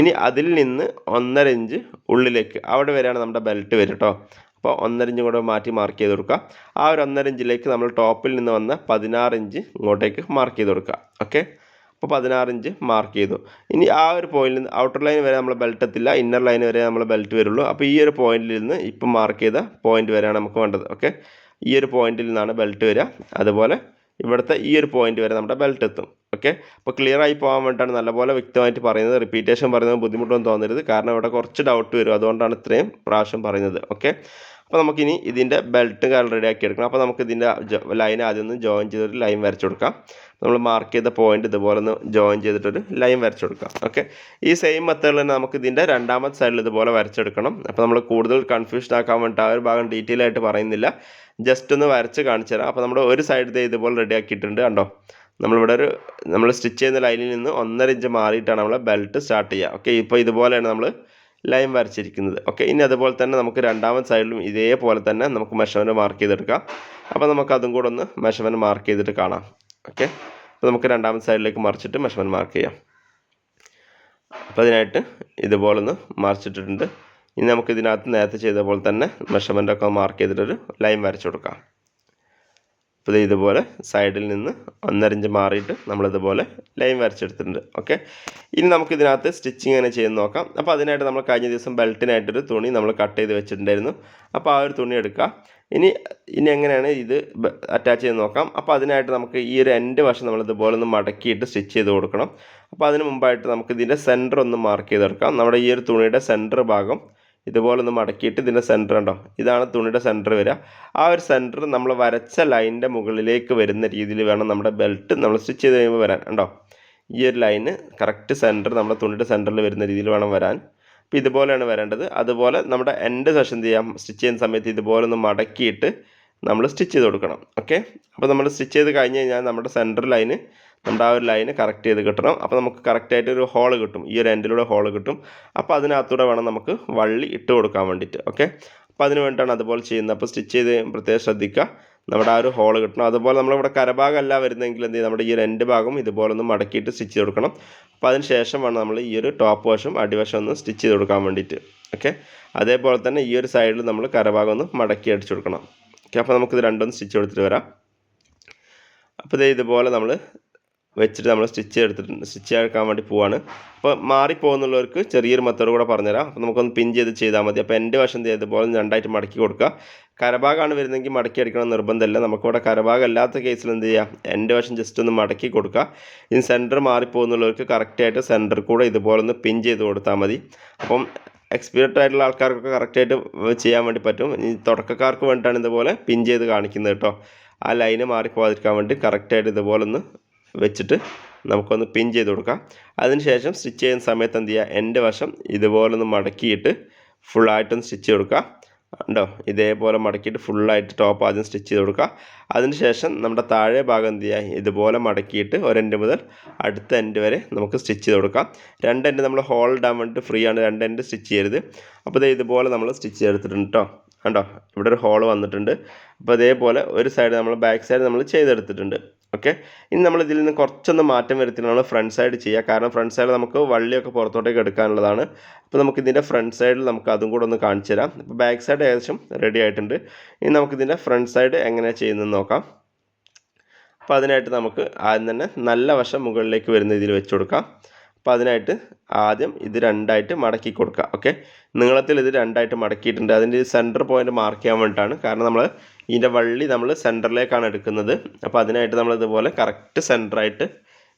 ഇനി അതിൽ നിന്ന് ഒന്നര ഇഞ്ച് ഉള്ളിലേക്ക് അവിടെ വരെയാണ് നമ്മുടെ ബെൽറ്റ് വരിക കേട്ടോ അപ്പോൾ ഒന്നര ഇഞ്ച് കൂടെ മാറ്റി മാർക്ക് ചെയ്ത് കൊടുക്കുക. ആ ഒരു ഒന്നര ഇഞ്ചിലേക്ക് നമ്മൾ ടോപ്പിൽ നിന്ന് വന്ന പതിനാറ് ഇഞ്ച് ഇങ്ങോട്ടേക്ക് മാർക്ക് ചെയ്ത് കൊടുക്കുക. ഓക്കെ അപ്പോൾ പതിനാറ് ഇഞ്ച് മാർക്ക് ചെയ്തു. ഇനി ആ ഒരു പോയിന്റിൽ നിന്ന് ഔട്ടർ ലൈൻ വരെ നമ്മൾ ബെൽറ്റ് എത്തില്ല. ഇന്നർ ലൈൻ വരെ നമ്മൾ ബെൽറ്റ് വരുള്ളൂ. അപ്പോൾ ഈ ഒരു പോയിന്റിൽ നിന്ന് ഇപ്പം മാർക്ക് ചെയ്ത പോയിന്റ് വരെയാണ് നമുക്ക് വേണ്ടത്. ഓക്കെ ഈ ഒരു പോയിന്റിൽ നിന്നാണ് ബെൽറ്റ് വരിക. അതുപോലെ ഇവിടുത്തെ ഈ ഒരു പോയിന്റ് വരെ നമ്മുടെ ബെൽറ്റ് എത്തും. ഓക്കെ അപ്പോൾ ക്ലിയർ ആയി പോകാൻ വേണ്ടിയിട്ടാണ് നല്ലപോലെ വ്യക്തമായിട്ട് പറയുന്നത്. റിപ്പീറ്റേഷൻ പറയുന്നത് ബുദ്ധിമുട്ടൊന്നും തോന്നരുത്. കാരണം ഇവിടെ കുറച്ച് ഡൗട്ട് വരും. അതുകൊണ്ടാണ് ഇത്രയും പ്രാവശ്യം പറയുന്നത്. ഓക്കെ അപ്പോൾ നമുക്കിനി ഇതിന്റെ ബെൽറ്റ് റെഡി ആക്കി എടുക്കണം അപ്പോൾ നമുക്ക് ഇതിന്റെ ലൈൻ ആദ്യം ഒന്ന് ജോയിൻ ചെയ്തൊരു ലൈൻ വരച്ചു കൊടുക്കാം. നമ്മൾ മാർക്ക് ചെയ്ത പോയിന്റ് ഇതുപോലെ ഒന്ന് ജോയിൻ ചെയ്തിട്ടൊരു ലൈൻ വരച്ചു കൊടുക്കാം. ഓക്കെ ഈ സെയിം മെത്തേഡിൽ തന്നെ നമുക്ക് ഇതിന്റെ രണ്ടാമത്തെ സൈഡിൽ ഇതുപോലെ വരച്ചെടുക്കണം. അപ്പോൾ നമ്മൾ കൂടുതൽ കൺഫ്യൂഷൻ ആക്കാൻ വേണ്ടിയിട്ട് ആ ഒരു ഭാഗം ഡീറ്റെയിൽ ആയിട്ട് പറയുന്നില്ല. ജസ്റ്റ് ഒന്ന് വരച്ച് കാണിച്ചു തരാം. അപ്പോൾ നമ്മുടെ ഒരു സൈഡ് ഇതുപോലെ റെഡി ആക്കിയിട്ടുണ്ട് കണ്ടോ? നമ്മളിവിടെ ഒരു നമ്മൾ സ്റ്റിച്ച് ചെയ്യുന്ന ലൈനിൽ നിന്ന് ഒന്നര ഇഞ്ച് മാറിയിട്ടാണ് നമ്മൾ ബെൽറ്റ് സ്റ്റാർട്ട് ചെയ്യുക. ഓക്കെ ഇപ്പോൾ ഇതുപോലെയാണ് നമ്മൾ ലൈൻ വരച്ചിരിക്കുന്നത്. ഓക്കെ ഇനി അതുപോലെ തന്നെ നമുക്ക് രണ്ടാമത്തെ സൈഡിലും ഇതേപോലെ തന്നെ നമുക്ക് മെഷർമെന്റ് മാർക്ക് ചെയ്തെടുക്കാം. അപ്പോൾ നമുക്ക് അതും കൂടെ ഒന്ന് മെഷർമെന്റ് മാർക്ക് ചെയ്തിട്ട് കാണാം. ഓക്കെ അപ്പോൾ നമുക്ക് രണ്ടാമത്തെ സൈഡിലേക്ക് മറിച്ചിട്ട് മെഷർമെന്റ് മാർക്ക് ചെയ്യാം. അപ്പോൾ അതിനായിട്ട് ഇതുപോലെ ഒന്ന് മറിച്ചിട്ടിട്ടുണ്ട്. ഇനി നമുക്ക് ഇതിനകത്ത് നേരത്തെ ചെയ്ത പോലെ തന്നെ മെഷർമെന്റ് ഒക്കെ മാർക്ക് ചെയ്തിട്ടൊരു ലൈൻ വരച്ചു കൊടുക്കാം. അപ്പോൾ ഇതുപോലെ സൈഡിൽ നിന്ന് ഒന്നരഞ്ച് മാറിയിട്ട് നമ്മളിതുപോലെ ലൈൻ വരച്ചെടുത്തിട്ടുണ്ട്. ഓക്കെ ഇനി നമുക്ക് ഇതിനകത്ത് സ്റ്റിച്ചിങ് എങ്ങനെ ചെയ്ത് നോക്കാം. അപ്പോൾ അതിനായിട്ട് നമ്മൾ കഴിഞ്ഞ ദിവസം ബെൽറ്റിനായിട്ടൊരു തുണി നമ്മൾ കട്ട് ചെയ്ത് വെച്ചിട്ടുണ്ടായിരുന്നു. അപ്പോൾ ആ ഒരു തുണി എടുക്കുക. ഇനി ഇനി എങ്ങനെയാണ് ഇത് അറ്റാച്ച് ചെയ്ത് നോക്കാം. അപ്പോൾ അതിനായിട്ട് നമുക്ക് ഈ ഒരു എൻഡ് വശം നമ്മൾ ഇതുപോലെ ഒന്ന് മടക്കിയിട്ട് സ്റ്റിച്ച് ചെയ്ത് കൊടുക്കണം. അപ്പോൾ അതിന് മുമ്പായിട്ട് നമുക്ക് ഇതിന്റെ സെന്റർ ഒന്ന് മാർക്ക് ചെയ്തെടുക്കാം. നമ്മുടെ ഈ ഒരു തുണിയുടെ സെന്റർ ഭാഗം ഇതുപോലെ ഒന്ന് മടക്കിയിട്ട് ഇതിന്റെ സെന്റർ ഉണ്ടോ ഇതാണ് തുണിയുടെ സെന്റർ വരിക. ആ ഒരു സെന്റർ നമ്മൾ വരച്ച ലൈനിന്റെ മുകളിലേക്ക് വരുന്ന രീതിയിൽ വേണം നമ്മുടെ ബെൽറ്റ് നമ്മൾ സ്റ്റിച്ച് ചെയ്ത് കഴിയുമ്പോൾ വരാൻ. ഉണ്ടോ ഈ ഒരു ലൈന് കറക്റ്റ് സെന്റർ നമ്മുടെ തുണിയുടെ സെന്ററിൽ വരുന്ന രീതിയിൽ വേണം വരാൻ. അപ്പോൾ ഇതുപോലെയാണ് വരേണ്ടത്. അതുപോലെ നമ്മുടെ എൻഡ് സെഷൻ ചെയ്യാം? സ്റ്റിച്ച് ചെയ്യുന്ന സമയത്ത് ഇതുപോലെ ഒന്ന് മടക്കിയിട്ട് നമ്മൾ സ്റ്റിച്ച് ചെയ്ത് കൊടുക്കണം. ഓക്കെ അപ്പോൾ നമ്മൾ സ്റ്റിച്ച് ചെയ്ത് കഴിഞ്ഞ് കഴിഞ്ഞാൽ നമ്മുടെ സെന്റർ ലൈന് നമ്മുടെ ആ ഒരു ലൈന് കറക്റ്റ് ചെയ്ത് കിട്ടണം. അപ്പോൾ നമുക്ക് കറക്റ്റായിട്ട് ഒരു ഹോൾ കിട്ടും. ഈ ഒരു എൻഡിലൂടെ ഹോൾ കിട്ടും. അപ്പോൾ അതിനകത്തൂടെ വേണം നമുക്ക് വള്ളി ഇട്ട് കൊടുക്കാൻ വേണ്ടിയിട്ട് ഓക്കെ അപ്പോൾ അതിന് വേണ്ടിയിട്ടാണ് അതുപോലെ ചെയ്യുന്നത്. അപ്പോൾ സ്റ്റിച്ച് ചെയ്ത് പ്രത്യേകം ശ്രദ്ധിക്കുക. നമ്മുടെ ആ ഒരു ഹോൾ കിട്ടണം. അതുപോലെ നമ്മളിവിടെ കരഭാഗമല്ല വരുന്നതെങ്കിൽ എന്ത് ചെയ്യും? നമ്മുടെ ഈ എൻഡ് ഭാഗം ഇതുപോലെ ഒന്ന് മടക്കിയിട്ട് സ്റ്റിച്ച് ചെയ്ത് കൊടുക്കണം. അപ്പോൾ അതിന് ശേഷം വേണം നമ്മൾ ഈ ഒരു ടോപ്പ് വശം അടിവശം ഒന്ന് സ്റ്റിച്ച് ചെയ്ത് കൊടുക്കാൻ വേണ്ടിയിട്ട്. ഓക്കെ അതേപോലെ തന്നെ ഈ ഒരു സൈഡിൽ നമ്മൾ കരഭാഗം ഒന്ന് മടക്കി അടിച്ചു കൊടുക്കണം. ഓക്കെ അപ്പോൾ നമുക്കിത് രണ്ടൊന്ന് സ്റ്റിച്ച് കൊടുത്തിട്ട് വരാം. അപ്പോൾ ഇതേ ഇതുപോലെ നമ്മൾ വെച്ചിട്ട് നമ്മൾ സ്റ്റിച്ച് എടുത്തിട്ട് സ്റ്റിച്ച് എടുക്കാൻ വേണ്ടി പോവാണ്. അപ്പോൾ മാറിപ്പോകുന്നുള്ളവർക്ക് ചെറിയൊരു മെത്തേഡ് കൂടെ പറഞ്ഞുതരാം. അപ്പോൾ നമുക്കൊന്ന് പിൻ ചെയ്ത് ചെയ്താൽ മതി. അപ്പോൾ എന്റെ വശം ഇതുപോലെ രണ്ടായിട്ട് മടക്കി കൊടുക്കുക. കരഭാഗമാണ് വരുന്നതെങ്കിൽ മടക്കി അടിക്കണം നിർബന്ധമില്ല. നമുക്കിവിടെ കരഭാഗം അല്ലാത്ത കേസിൽ എന്ത് ചെയ്യുക എന്റെ വശം ജസ്റ്റ് ഒന്ന് മടക്കി കൊടുക്കുക. ഇനി സെന്റർ മാറിപ്പോകുന്നുള്ളവർക്ക് കറക്റ്റായിട്ട് സെന്റർ കൂടെ ഇതുപോലെ ഒന്ന് പിൻ ചെയ്ത് കൊടുത്താൽ മതി. അപ്പം എക്സ്പീരിയൻഡ് ആയിട്ടുള്ള ആൾക്കാർക്കൊക്കെ കറക്റ്റായിട്ട് ചെയ്യാൻ വേണ്ടി പറ്റും. ഈ തുടക്കക്കാർക്ക് വേണ്ടിയിട്ടാണ് ഇതുപോലെ പിൻ ചെയ്ത് കാണിക്കുന്നത് കേട്ടോ. ആ ലൈന് മാറിപ്പോകാതിരിക്കാൻ വേണ്ടി കറക്റ്റായിട്ട് ഇതുപോലെ ഒന്ന് വെച്ചിട്ട് നമുക്കൊന്ന് പിൻ ചെയ്ത് കൊടുക്കാം. അതിനുശേഷം സ്റ്റിച്ച് ചെയ്യുന്ന സമയത്ത് എന്ത് ചെയ്യുക? എന്റെ വശം ഇതുപോലെ ഒന്ന് മടക്കിയിട്ട് ഫുള്ളായിട്ടൊന്ന് സ്റ്റിച്ച് ചെയ്ത് കൊടുക്കുക. ഉണ്ടോ ഇതേപോലെ മടക്കിയിട്ട് ഫുള്ളായിട്ട് ടോപ്പ് ആദ്യം സ്റ്റിച്ച് ചെയ്ത് കൊടുക്കുക. അതിനുശേഷം നമ്മുടെ താഴെ ഭാഗം എന്ത് ചെയ്യുക? ഇതുപോലെ മടക്കിയിട്ട് ഒരെൻഡ് മുതൽ അടുത്ത എൻഡ് വരെ നമുക്ക് സ്റ്റിച്ച് ചെയ്ത് കൊടുക്കാം. രണ്ട് എൻഡ് നമ്മൾ ഹോൾ ഇടാൻ വേണ്ടിയിട്ട് ഫ്രീ ആണ്. രണ്ട് എൻഡ് സ്റ്റിച്ച് ചെയ്യരുത്. അപ്പോൾ ഇത് ഇതുപോലെ നമ്മൾ സ്റ്റിച്ച് ചെയ്തെടുത്തിട്ടുണ്ട് കേട്ടോ. കണ്ടോ? ഇവിടെ ഒരു ഹോൾ വന്നിട്ടുണ്ട്. അപ്പോൾ അതേപോലെ ഒരു സൈഡ് നമ്മൾ ബാക്ക് സൈഡ് നമ്മൾ ചെയ്തെടുത്തിട്ടുണ്ട്. ഓക്കെ ഇനി നമ്മൾ ഇതിൽ നിന്ന് കുറച്ചൊന്ന് മാറ്റം വരുത്തി നമ്മൾ ഫ്രണ്ട് സൈഡ് ചെയ്യുക കാരണം ഫ്രണ്ട് സൈഡ് നമുക്ക് വള്ളിയൊക്കെ പുറത്തോട്ടേക്ക് എടുക്കാനുള്ളതാണ്. അപ്പോൾ നമുക്ക് ഇതിന്റെ ഫ്രണ്ട് സൈഡിൽ നമുക്ക് അതും കൂടെ ഒന്ന് കാണിച്ചു തരാം. അപ്പോൾ ബാക്ക് സൈഡ് ഏകദേശം റെഡി ആയിട്ടുണ്ട്. ഇനി നമുക്കിതിന്റെ ഫ്രണ്ട് സൈഡ് എങ്ങനെയാണ് ചെയ്യുന്നതെന്ന് നോക്കാം. അപ്പോൾ അതിനായിട്ട് നമുക്ക് ആദ്യം തന്നെ നല്ല വശം മുകളിലേക്ക് വരുന്ന രീതിയിൽ വെച്ച് കൊടുക്കാം. അപ്പോൾ അതിനായിട്ട് ആദ്യം ഇത് രണ്ടായിട്ട് മടക്കി കൊടുക്കുക. ഓക്കെ നീളത്തിൽ ഇത് രണ്ടായിട്ട് മടക്കിയിട്ടുണ്ട്. അതിന്റെ സെന്റർ പോയിന്റ് മാർക്ക് ചെയ്യാൻ വേണ്ടിയിട്ടാണ്. കാരണം നമ്മൾ ഇതിന്റെ വള്ളി നമ്മൾ സെന്ററിലേക്കാണ് എടുക്കുന്നത്. അപ്പോൾ അതിനായിട്ട് നമ്മൾ ഇതുപോലെ കറക്റ്റ് സെന്ററായിട്ട്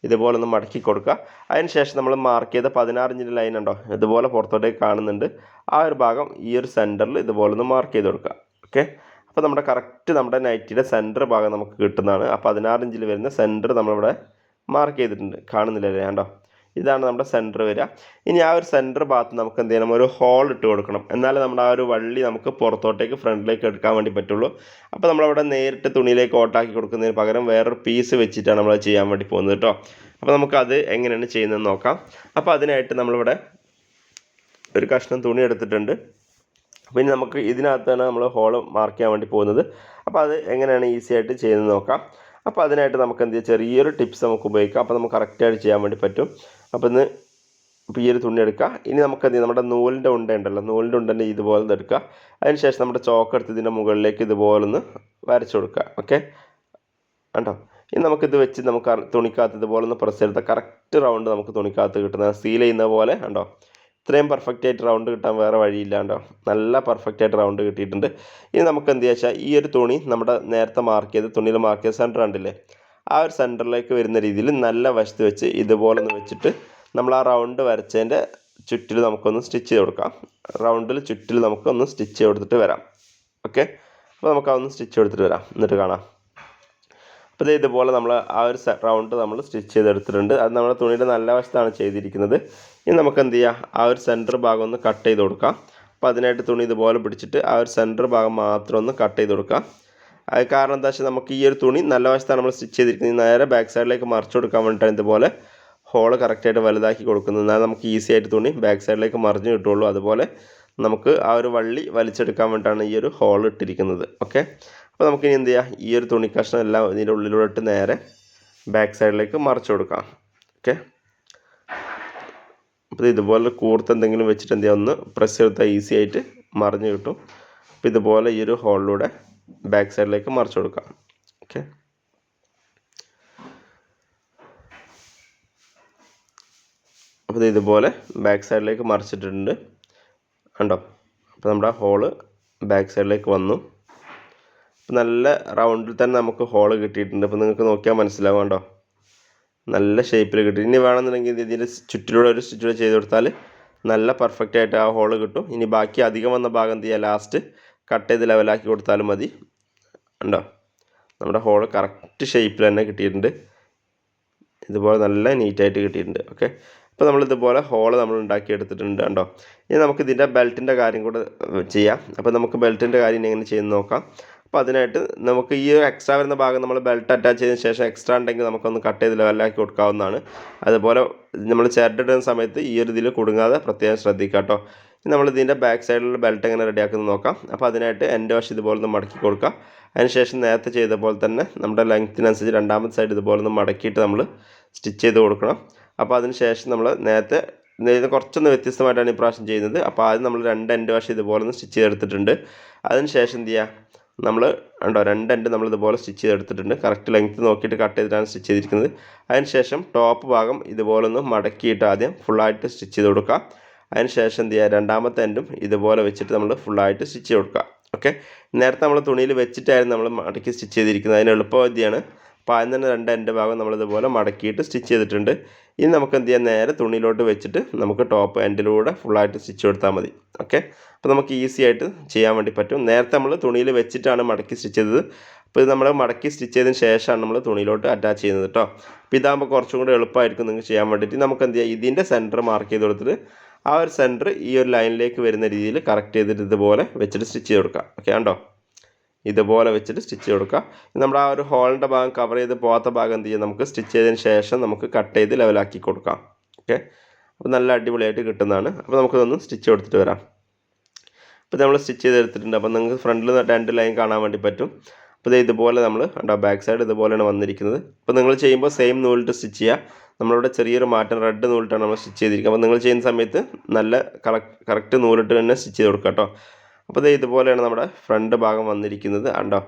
ഇതുപോലെ ഒന്ന് മടക്കി കൊടുക്കുക. അതിന് ശേഷം നമ്മൾ മാർക്ക് ചെയ്ത പതിനാറിഞ്ചിന്റെ ലൈൻ ഉണ്ടോ ഇതുപോലെ പുറത്തോട്ടേക്ക് കാണുന്നുണ്ട്. ആ ഒരു ഭാഗം ഈ ഒരു സെന്ററിൽ ഇതുപോലെ ഒന്ന് മാർക്ക് ചെയ്ത് കൊടുക്കുക. ഓക്കെ അപ്പോൾ നമ്മുടെ കറക്റ്റ് നമ്മുടെ നൈറ്റിയുടെ സെന്റർ ഭാഗം നമുക്ക് കിട്ടുന്നതാണ്. ആ പതിനാറിഞ്ചിൽ വരുന്ന സെന്റർ നമ്മളിവിടെ മാർക്ക് ചെയ്തിട്ടുണ്ട്. കാണുന്നില്ലല്ലേ? കണ്ടോ? ഇതാണ് നമ്മുടെ സെന്റർ വരിക ഇനി ആ ഒരു സെന്റർ ഭാഗത്ത് നമുക്ക് എന്ത് ചെയ്യണം? ഒരു ഹോൾ ഇട്ട് കൊടുക്കണം. എന്നാലേ നമ്മുടെ ആ ഒരു വള്ളി നമുക്ക് പുറത്തോട്ടേക്ക് ഫ്രണ്ടിലേക്ക് എടുക്കാൻ വേണ്ടി പറ്റുള്ളൂ. അപ്പോൾ നമ്മളവിടെ നേരിട്ട് തുണിയിലേക്ക് ഓട്ടാക്കി കൊടുക്കുന്നതിന് പകരം വേറൊരു പീസ് വെച്ചിട്ടാണ് നമ്മൾ ചെയ്യാൻ വേണ്ടി പോകുന്നത് കേട്ടോ. അപ്പോൾ നമുക്കത് എങ്ങനെയാണ് ചെയ്യുന്നതെന്ന് നോക്കാം. അപ്പോൾ അതിനായിട്ട് നമ്മളിവിടെ ഒരു കഷ്ണം തുണി എടുത്തിട്ടുണ്ട്. പിന്നെ നമുക്ക് ഇതിനകത്താണ് നമ്മൾ ഹോൾ മാർക്ക് ചെയ്യാൻ വേണ്ടി പോകുന്നത്. അപ്പോൾ അത് എങ്ങനെയാണ് ഈസി ആയിട്ട് ചെയ്യുന്നത് നോക്കാം. അപ്പോൾ അതിനായിട്ട് നമുക്ക് എന്ത് ചെയ്യാം? ചെറിയൊരു ടിപ്സ് നമുക്ക് ഉപയോഗിക്കാം. അപ്പോൾ നമുക്ക് കറക്റ്റായിട്ട് ചെയ്യാൻ വേണ്ടി പറ്റും. അപ്പോൾ ഇന്ന് ഇപ്പോൾ ഈ ഒരു തുണി എടുക്കുക ഇനി നമുക്ക് എന്ത് നമ്മുടെ നൂലിന്റെ ഉണ്ട ഉണ്ടല്ലോ. നൂലിന്റെ ഉണ്ടന്റെ ഇതുപോലെ എടുക്കുക. അതിനുശേഷം നമ്മുടെ ചോക്ക് എടുത്ത് ഇതിന്റെ മുകളിലേക്ക് ഇതുപോലെ ഒന്ന് വരച്ചു കൊടുക്കുക. ഓക്കെ കണ്ടോ? ഇനി നമുക്കിത് വെച്ച് നമുക്ക് തുണിക്കകത്ത് ഇതുപോലെ ഒന്ന് പ്രസ് ചെയ്താൽ കറക്റ്റ് റൗണ്ട് നമുക്ക് തുണിക്കകത്ത് കിട്ടുന്ന സീൽ ചെയ്യുന്ന പോലെ കണ്ടോ? ഇത്രയും പെർഫെക്റ്റ് ആയിട്ട് റൗണ്ട് കിട്ടാൻ വേറെ വഴിയില്ലാണ്ടോ? നല്ല പെർഫെക്റ്റ് ആയിട്ട് റൗണ്ട് കിട്ടിയിട്ടുണ്ട്. ഇനി നമുക്ക് എന്ത് വെച്ചാൽ ഈ ഒരു തുണി നമ്മുടെ നേരത്തെ മാർക്ക് ചെയ്ത് തുണിയിൽ മാർക്ക് ചെയ്ത സെന്റർ ഉണ്ടല്ലേ ആ ഒരു സെന്ററിലേക്ക് വരുന്ന രീതിയിൽ നല്ല വശത്ത് വെച്ച് ഇതുപോലെ ഒന്ന് വെച്ചിട്ട് നമ്മൾ ആ റൗണ്ട് വരച്ചതിന്റെ ചുറ്റിൽ നമുക്കൊന്ന് സ്റ്റിച്ച് ചെയ്ത് കൊടുക്കാം. റൗണ്ടിൽ ചുറ്റിൽ നമുക്കൊന്ന് സ്റ്റിച്ച് ചെയ്ത് കൊടുത്തിട്ട് വരാം. ഓക്കെ അപ്പോൾ നമുക്ക് അതൊന്ന് സ്റ്റിച്ച് കൊടുത്തിട്ട് വരാം. എന്നിട്ട് കാണാം. ദേ ഇതുപോലെ നമ്മൾ ആ ഒരു റൗണ്ട് നമ്മൾ സ്റ്റിച്ച് ചെയ്തെടുത്തിട്ടുണ്ട്. അത് നമ്മുടെ തുണിയുടെ നല്ല വശത്താണ് ചെയ്തിരിക്കുന്നത്. ഇനി നമുക്ക് എന്ത് ചെയ്യാം? ആ ഒരു സെന്റർ ഭാഗം ഒന്ന് കട്ട് ചെയ്ത് കൊടുക്കാം. അപ്പോൾ അതിനായിട്ട് തുണി ഇതുപോലെ പിടിച്ചിട്ട് ആ ഒരു സെന്റർ ഭാഗം മാത്രം ഒന്ന് കട്ട് ചെയ്ത് കൊടുക്കാം. അത് കാരണം എന്താ വെച്ചാൽ നമുക്ക് ഈ ഒരു തുണി നല്ല വശത്താണ് നമ്മൾ സ്റ്റിച്ച് ചെയ്തിരിക്കുന്നത്. നേരെ ബാക്ക് സൈഡിലേക്ക് മറിച്ച് കൊടുക്കാൻ വേണ്ടിയിട്ടാണ് ഇതുപോലെ ഹോൾ കറക്റ്റായിട്ട് വലുതാക്കി കൊടുക്കുന്നത്. എന്നാൽ നമുക്ക് ഈസി ആയിട്ട് തുണി ബാക്ക് സൈഡിലേക്ക് മറിഞ്ഞ് കിട്ടുള്ളൂ അതുപോലെ നമുക്ക് ആ ഒരു വള്ളി വലിച്ചെടുക്കാൻ വേണ്ടിയിട്ടാണ് ഈ ഒരു ഹോൾ ഇട്ടിരിക്കുന്നത്. ഓക്കെ അപ്പോൾ നമുക്കിനി എന്ത് ചെയ്യാം? ഈ ഒരു തുണി കഷ്ണം എല്ലാം ഇതിന്റെ ഉള്ളിലൂടെ ഇട്ട് നേരെ ബാക്ക് സൈഡിലേക്ക് മറിച്ച് കൊടുക്കാം. ഓക്കെ അപ്പോൾ ഇതുപോലെ കൂർത്ത് എന്തെങ്കിലും വെച്ചിട്ട് എന്ത് ചെയ്യാം? ഒന്ന് പ്രസ് ചെയ്താൽ ഈസി ആയിട്ട് മറിഞ്ഞ് കിട്ടും. അപ്പോൾ ഇതുപോലെ ഈ ഒരു ഹോളിലൂടെ ബാക്ക് സൈഡിലേക്ക് മറിച്ച് കൊടുക്കാം. ഓക്കെ അപ്പോൾ ഇതുപോലെ ബാക്ക് സൈഡിലേക്ക് മറിച്ചിട്ടുണ്ട്. കണ്ടോ? അപ്പോൾ നമ്മുടെ ഹോൾ ബാക്ക് സൈഡിലേക്ക് വന്നു. അപ്പോൾ നല്ല റൗണ്ടിൽ തന്നെ നമുക്ക് ഹോൾ കിട്ടിയിട്ടുണ്ട്. അപ്പോൾ നിങ്ങൾക്ക് നോക്കിയാൽ മനസ്സിലാവും കേട്ടോ നല്ല ഷേപ്പിൽ കിട്ടി. ഇനി വേണമെന്നുണ്ടെങ്കിൽ ഇതിന്റെ ചുറ്റിലൂടെ ഒരു സ്റ്റിച്ചൂടെ ചെയ്ത് കൊടുത്താൽ നല്ല പെർഫെക്റ്റ് ആയിട്ട് ആ ഹോൾ കിട്ടും. ഇനി ബാക്കി അധികം വന്ന ഭാഗം എന്ത് ലാസ്റ്റ് കട്ട് ചെയ്ത് ലെവലാക്കി കൊടുത്താലും മതി. ഉണ്ടോ നമ്മുടെ ഹോൾ കറക്റ്റ് ഷേപ്പിൽ തന്നെ കിട്ടിയിട്ടുണ്ട്. ഇതുപോലെ നല്ല നീറ്റായിട്ട് കിട്ടിയിട്ടുണ്ട്. ഓക്കെ അപ്പോൾ നമ്മൾ ഇതുപോലെ ഹോൾ നമ്മൾ ഉണ്ടാക്കിയെടുത്തിട്ടുണ്ട് കണ്ടോ? ഇനി നമുക്ക് ഇതിന്റെ ബെൽറ്റിന്റെ കാര്യം കൂടെ ചെയ്യാം. അപ്പോൾ നമുക്ക് ബെൽറ്റിന്റെ കാര്യം എങ്ങനെ ചെയ്യുന്ന നോക്കാം. അപ്പോൾ അതിനായിട്ട് നമുക്ക് ഈ എക്സ്ട്രാ വരുന്ന ഭാഗം നമ്മൾ ബെൽറ്റ് അറ്റാച്ച് ചെയ്തതിന് ശേഷം എക്സ്ട്രാ ഉണ്ടെങ്കിൽ നമുക്കൊന്ന് കട്ട് ചെയ്ത് ലെവലാക്കി കൊടുക്കാവുന്നതാണ്. അതുപോലെ നമ്മൾ ചേർട്ടിടുന്ന സമയത്ത് ഈ ഒരു ഇതിൽ കുടുങ്ങാതെ പ്രത്യേകം ശ്രദ്ധിക്കുക കേട്ടോ നമ്മൾ ഇതിന്റെ ബാക്ക് സൈഡിലുള്ള ബെൽറ്റ് എങ്ങനെ റെഡിയാക്കുന്നത് നോക്കാം. അപ്പോൾ അതിനായിട്ട് എന്റെ വശം ഇതുപോലെ ഒന്ന് മടക്കി കൊടുക്കുക. അതിനുശേഷം നേരത്തെ ചെയ്ത പോലെ തന്നെ നമ്മുടെ ലെങ്ത്തിനനുസരിച്ച് രണ്ടാമത്തെ സൈഡ് ഇതുപോലെ ഒന്ന് മടക്കിയിട്ട് നമ്മൾ സ്റ്റിച്ച് ചെയ്ത് കൊടുക്കണം. അപ്പോൾ അതിന് ശേഷം നമ്മൾ നേരത്തെ ഇതിന് കുറച്ചൊന്ന് വ്യത്യസ്തമായിട്ടാണ് ഇപ്രാവശ്യം ചെയ്യുന്നത്. അപ്പോൾ ആദ്യം നമ്മൾ രണ്ട് എന്റെ വശം ഇതുപോലെ ഒന്ന് സ്റ്റിച്ച് ചെയ്തെടുത്തിട്ടുണ്ട്. അതിന് ശേഷം എന്ത് ചെയ്യുക നമ്മൾ ഉണ്ടോ രണ്ട് എൻഡ് നമ്മൾ ഇതുപോലെ സ്റ്റിച്ച് ചെയ്തെടുത്തിട്ടുണ്ട്. കറക്റ്റ് ലെങ്ത്ത് നോക്കിയിട്ട് കട്ട് ചെയ്തിട്ടാണ് സ്റ്റിച്ച് ചെയ്തിരിക്കുന്നത്. അതിന് ശേഷം ടോപ്പ് ഭാഗം ഇതുപോലെ ഒന്ന് മടക്കിയിട്ട് ആദ്യം ഫുള്ളായിട്ട് സ്റ്റിച്ച് ചെയ്ത് കൊടുക്കുക. അതിന് ശേഷം എന്ത് ചെയ്യുക രണ്ടാമത്തെ എൻഡും ഇതുപോലെ വെച്ചിട്ട് നമ്മൾ ഫുള്ളായിട്ട് സ്റ്റിച്ച് ചെയ്ത് കൊടുക്കുക. ഓക്കെ നേരത്തെ നമ്മൾ തുണിയിൽ വെച്ചിട്ടായിരുന്നു നമ്മൾ മടക്കി സ്റ്റിച്ച് ചെയ്തിരിക്കുന്നത്. അതിന് എളുപ്പവിദ്യയാണ് അതിന് തന്നെ രണ്ട് എന്റെ ഭാഗം നമ്മളിതുപോലെ മടക്കിയിട്ട് സ്റ്റിച്ച് ചെയ്തിട്ടുണ്ട്. ഇനി നമുക്ക് എന്ത് ചെയ്യാം? നേരെ തുണിയിലോട്ട് വെച്ചിട്ട് നമുക്ക് ടോപ്പ് എൻഡിലൂടെ ഫുള്ളായിട്ട് സ്റ്റിച്ച് കൊടുത്താൽ മതി. ഓക്കെ അപ്പോൾ നമുക്ക് ഈസി ആയിട്ട് ചെയ്യാൻ വേണ്ടി പറ്റും. നേരത്തെ നമ്മൾ തുണിയിൽ വെച്ചിട്ടാണ് മടക്കി സ്റ്റിച്ച് ചെയ്തത്. അപ്പോൾ ഇത് നമ്മൾ മടക്കി സ്റ്റിച്ച് ചെയ്തതിന് ശേഷമാണ് നമ്മൾ തുണിയിലോട്ട് അറ്റാച്ച് ചെയ്യുന്നത് കേട്ടോ അപ്പോൾ ഇതാകുമ്പോൾ കുറച്ചും കൂടി എളുപ്പമായിരിക്കും നിങ്ങൾക്ക് ചെയ്യാൻ വേണ്ടിയിട്ട്. നമുക്ക് എന്ത് ചെയ്യാം? ഇതിന്റെ സെന്റർ മാർക്ക് ചെയ്ത് കൊടുത്തിട്ട് ആ ഒരു സെന്റർ ഈ ഒരു ലൈനിലേക്ക് വരുന്ന രീതിയിൽ കറക്റ്റ് ചെയ്തിട്ട് ഇതുപോലെ വെച്ചിട്ട് സ്റ്റിച്ച് ചെയ്ത് കൊടുക്കുക ഓക്കെ കണ്ടോ? ഇതുപോലെ വെച്ചിട്ട് സ്റ്റിച്ച് കൊടുക്കുക. നമ്മുടെ ആ ഒരു ഹോളിന്റെ ഭാഗം കവർ ചെയ്ത് പോകാത്ത ഭാഗം എന്ത് ചെയ്യാം നമുക്ക് സ്റ്റിച്ച് ചെയ്തതിന് ശേഷം നമുക്ക് കട്ട് ചെയ്ത് ലെവലാക്കി കൊടുക്കാം. ഓക്കെ അപ്പോൾ നല്ല അടിപൊളിയായിട്ട് കിട്ടുന്നതാണ്. അപ്പോൾ നമുക്കിതൊന്ന് സ്റ്റിച്ച് കൊടുത്തിട്ട് വരാം. അപ്പോൾ നമ്മൾ സ്റ്റിച്ച് ചെയ്തെടുത്തിട്ടുണ്ട് അപ്പോൾ നിങ്ങൾക്ക് ഫ്രണ്ടിൽ രണ്ട് ലൈൻ കാണാൻ വേണ്ടി പറ്റും. അപ്പോൾ ദേ ഇതുപോലെ നമ്മൾ കണ്ടോ ബാക്ക് സൈഡ് ഇതുപോലെയാണ് വന്നിരിക്കുന്നത്. അപ്പോൾ നിങ്ങൾ ചെയ്യുമ്പോൾ സെയിം നൂലിട്ട് സ്റ്റിച്ച് ചെയ്യുക. നമ്മളിവിടെ ചെറിയൊരു മാറ്റം റെഡ് നൂലിട്ടാണ് നമ്മൾ സ്റ്റിച്ച് ചെയ്തിരിക്കുക അപ്പോൾ നിങ്ങൾ ചെയ്യുന്ന സമയത്ത് നല്ല കറക്റ്റ് നൂലിട്ട് തന്നെ സ്റ്റിച്ച് ചെയ്ത് കൊടുക്കുക കേട്ടോ. അപ്പോൾ ദേ ഇതുപോലെയാണ് നമ്മുടെ ഫ്രണ്ട് ഭാഗം വന്നിരിക്കുന്നത്. കണ്ടോ?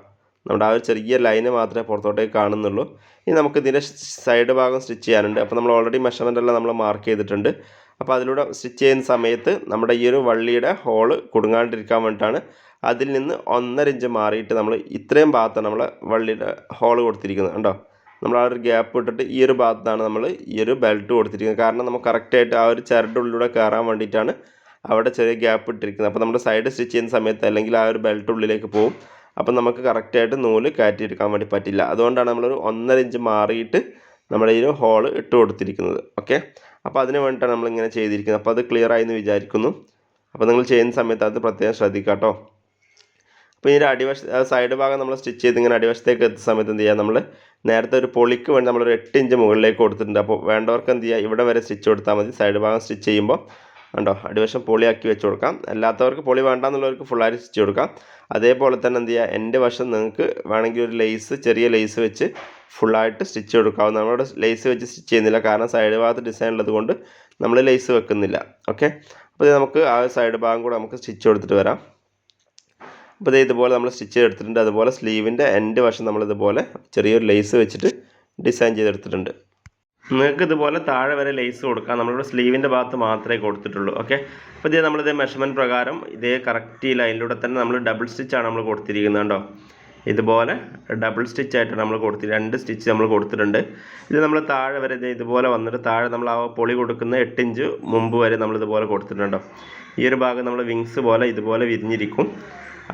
നമ്മുടെ ആ ഒരു ചെറിയ ലൈന് മാത്രമേ പുറത്തോട്ടേക്ക് കാണുന്നുള്ളൂ. ഇനി നമുക്ക് ഇതിന്റെ സൈഡ് ഭാഗം സ്റ്റിച്ച് ചെയ്യാനുണ്ട്. അപ്പോൾ നമ്മൾ ഓൾറെഡി മെഷർമെന്റ് എല്ലാം നമ്മൾ മാർക്ക് ചെയ്തിട്ടുണ്ട്. അപ്പോൾ അതിലൂടെ സ്റ്റിച്ച് ചെയ്യുന്ന സമയത്ത് നമ്മുടെ ഈ ഒരു വള്ളിയുടെ ഹോൾ കുടുങ്ങാണ്ടിരിക്കാൻ വേണ്ടിയിട്ടാണ് അതിൽ നിന്ന് ഒന്നര ഇഞ്ച് മാറിയിട്ട് നമ്മൾ ഇത്രയും ഭാഗത്താണ് നമ്മൾ വള്ളിയുടെ ഹോൾ കൊടുത്തിരിക്കുന്നത്. കണ്ടോ? നമ്മൾ ആ ഒരു ഗ്യാപ്പ് ഇട്ടിട്ട് ഈ ഒരു ഭാഗത്താണ് നമ്മൾ ഈ ഒരു ബെൽറ്റ് കൊടുത്തിരിക്കുന്നത്. കാരണം നമുക്ക് കറക്റ്റായിട്ട് ആ ഒരു ചരട് ഉള്ളിലൂടെ കയറാൻ വേണ്ടിയിട്ടാണ് അവിടെ ചെറിയ ഗ്യാപ്പ് ഇട്ടിരിക്കുന്നത്. അപ്പോൾ നമ്മുടെ സൈഡ് സ്റ്റിച്ച് ചെയ്യുന്ന സമയത്ത് അല്ലെങ്കിൽ ആ ഒരു ബെൽറ്റ് ഉള്ളിലേക്ക് പോകും അപ്പോൾ നമുക്ക് കറക്റ്റായിട്ട് നൂൽ കയറ്റിയെടുക്കാൻ വേണ്ടി പറ്റില്ല. അതുകൊണ്ടാണ് നമ്മളൊരു ഒന്നര ഇഞ്ച് മാറിയിട്ട് നമ്മുടെ ഈ ഹോൾ ഇട്ട് കൊടുത്തിരിക്കുന്നത്. ഓക്കെ അപ്പോൾ അതിന് വേണ്ടിയിട്ടാണ് നമ്മളിങ്ങനെ ചെയ്തിരിക്കുന്നത്. അപ്പോൾ അത് ക്ലിയർ ആയി എന്ന് വിചാരിക്കുന്നു. അപ്പോൾ നിങ്ങൾ ചെയ്യുന്ന സമയത്ത് അത് പ്രത്യേകം ശ്രദ്ധിക്കുക കേട്ടോ. അപ്പോൾ ഇതിന്റെ അടിവശ സൈഡ് ഭാഗം നമ്മൾ സ്റ്റിച്ച് ചെയ്ത് ഇങ്ങനെ അടിവശത്തേക്ക് എത്തുന്ന സമയത്ത് എന്ത് ചെയ്യുക നമ്മൾ നേരത്തെ ഒരു പൊളിക്ക് വേണ്ടി നമ്മളൊരു എട്ട് ഇഞ്ച് മുകളിലേക്ക് കൊടുത്തിട്ടുണ്ട്. അപ്പോൾ വേണ്ടവർക്ക് എന്ത് ചെയ്യുക ഇവിടെ വരെ സ്റ്റിച്ച് കൊടുത്താൽ മതി. സൈഡ് ഭാഗം സ്റ്റിച്ച് ചെയ്യുമ്പോൾ കണ്ടോ? അടിവശം പൊളിയാക്കി വെച്ച് കൊടുക്കാം. അല്ലാത്തവർക്ക് പൊളി വേണ്ടാന്നുള്ളവർക്ക് ഫുള്ളായിട്ട് സ്റ്റിച്ച് കൊടുക്കാം. അതേപോലെ തന്നെ എന്ത് ചെയ്യുക എന്റെ വശം നിങ്ങൾക്ക് വേണമെങ്കിൽ ഒരു ലേസ് ചെറിയ ലേസ് വെച്ച് ഫുള്ളായിട്ട് സ്റ്റിച്ച് കൊടുക്കാവുന്ന നമ്മളിവിടെ ലേസ് വെച്ച് സ്റ്റിച്ച് ചെയ്യുന്നില്ല. കാരണം സൈഡ് ഭാഗത്ത് ഡിസൈൻ ഉള്ളത് കൊണ്ട് നമ്മൾ ലേസ് വെക്കുന്നില്ല. ഓക്കെ അപ്പോൾ ഇത് നമുക്ക് ആ സൈഡ് ഭാഗം കൂടെ നമുക്ക് സ്റ്റിച്ച് കൊടുത്തിട്ട് വരാം. അപ്പോൾ ഇത് ഇതുപോലെ നമ്മൾ സ്റ്റിച്ച് ചെയ്തെടുത്തിട്ടുണ്ട്. അതുപോലെ സ്ലീവിന്റെ എൻഡ് വശം നമ്മളിതുപോലെ ചെറിയൊരു ലേസ് വെച്ചിട്ട് ഡിസൈൻ ചെയ്തെടുത്തിട്ടുണ്ട്. നിങ്ങൾക്ക് ഇതുപോലെ താഴെ വരെ ലേസ് കൊടുക്കാം. നമ്മളിവിടെ സ്ലീവിന്റെ ഭാഗത്ത് മാത്രമേ കൊടുത്തിട്ടുള്ളൂ. ഓക്കെ അപ്പോൾ ഇതേ നമ്മളിത് മെഷർമെന്റ് പ്രകാരം ഇതേ കറക്റ്റ് ഈ ലൈനിലൂടെ തന്നെ നമ്മൾ ഡബിൾ സ്റ്റിച്ചാണ് നമ്മൾ കൊടുത്തിരിക്കുന്നത് കേട്ടോ ഇതുപോലെ ഡബിൾ സ്റ്റിച്ച് നമ്മൾ കൊടുത്തി രണ്ട് സ്റ്റിച്ച് നമ്മൾ കൊടുത്തിട്ടുണ്ട്. ഇത് നമ്മൾ താഴെ വരെ ഇതുപോലെ വന്നിട്ട് താഴെ നമ്മൾ ആ പൊളി കൊടുക്കുന്ന എട്ട് ഇഞ്ച് മുമ്പ് വരെ നമ്മൾ ഇതുപോലെ കൊടുത്തിട്ടുണ്ടോ ഈ ഒരു ഭാഗം നമ്മൾ വിങ്സ് പോലെ ഇതുപോലെ വിരിഞ്ഞിരിക്കും.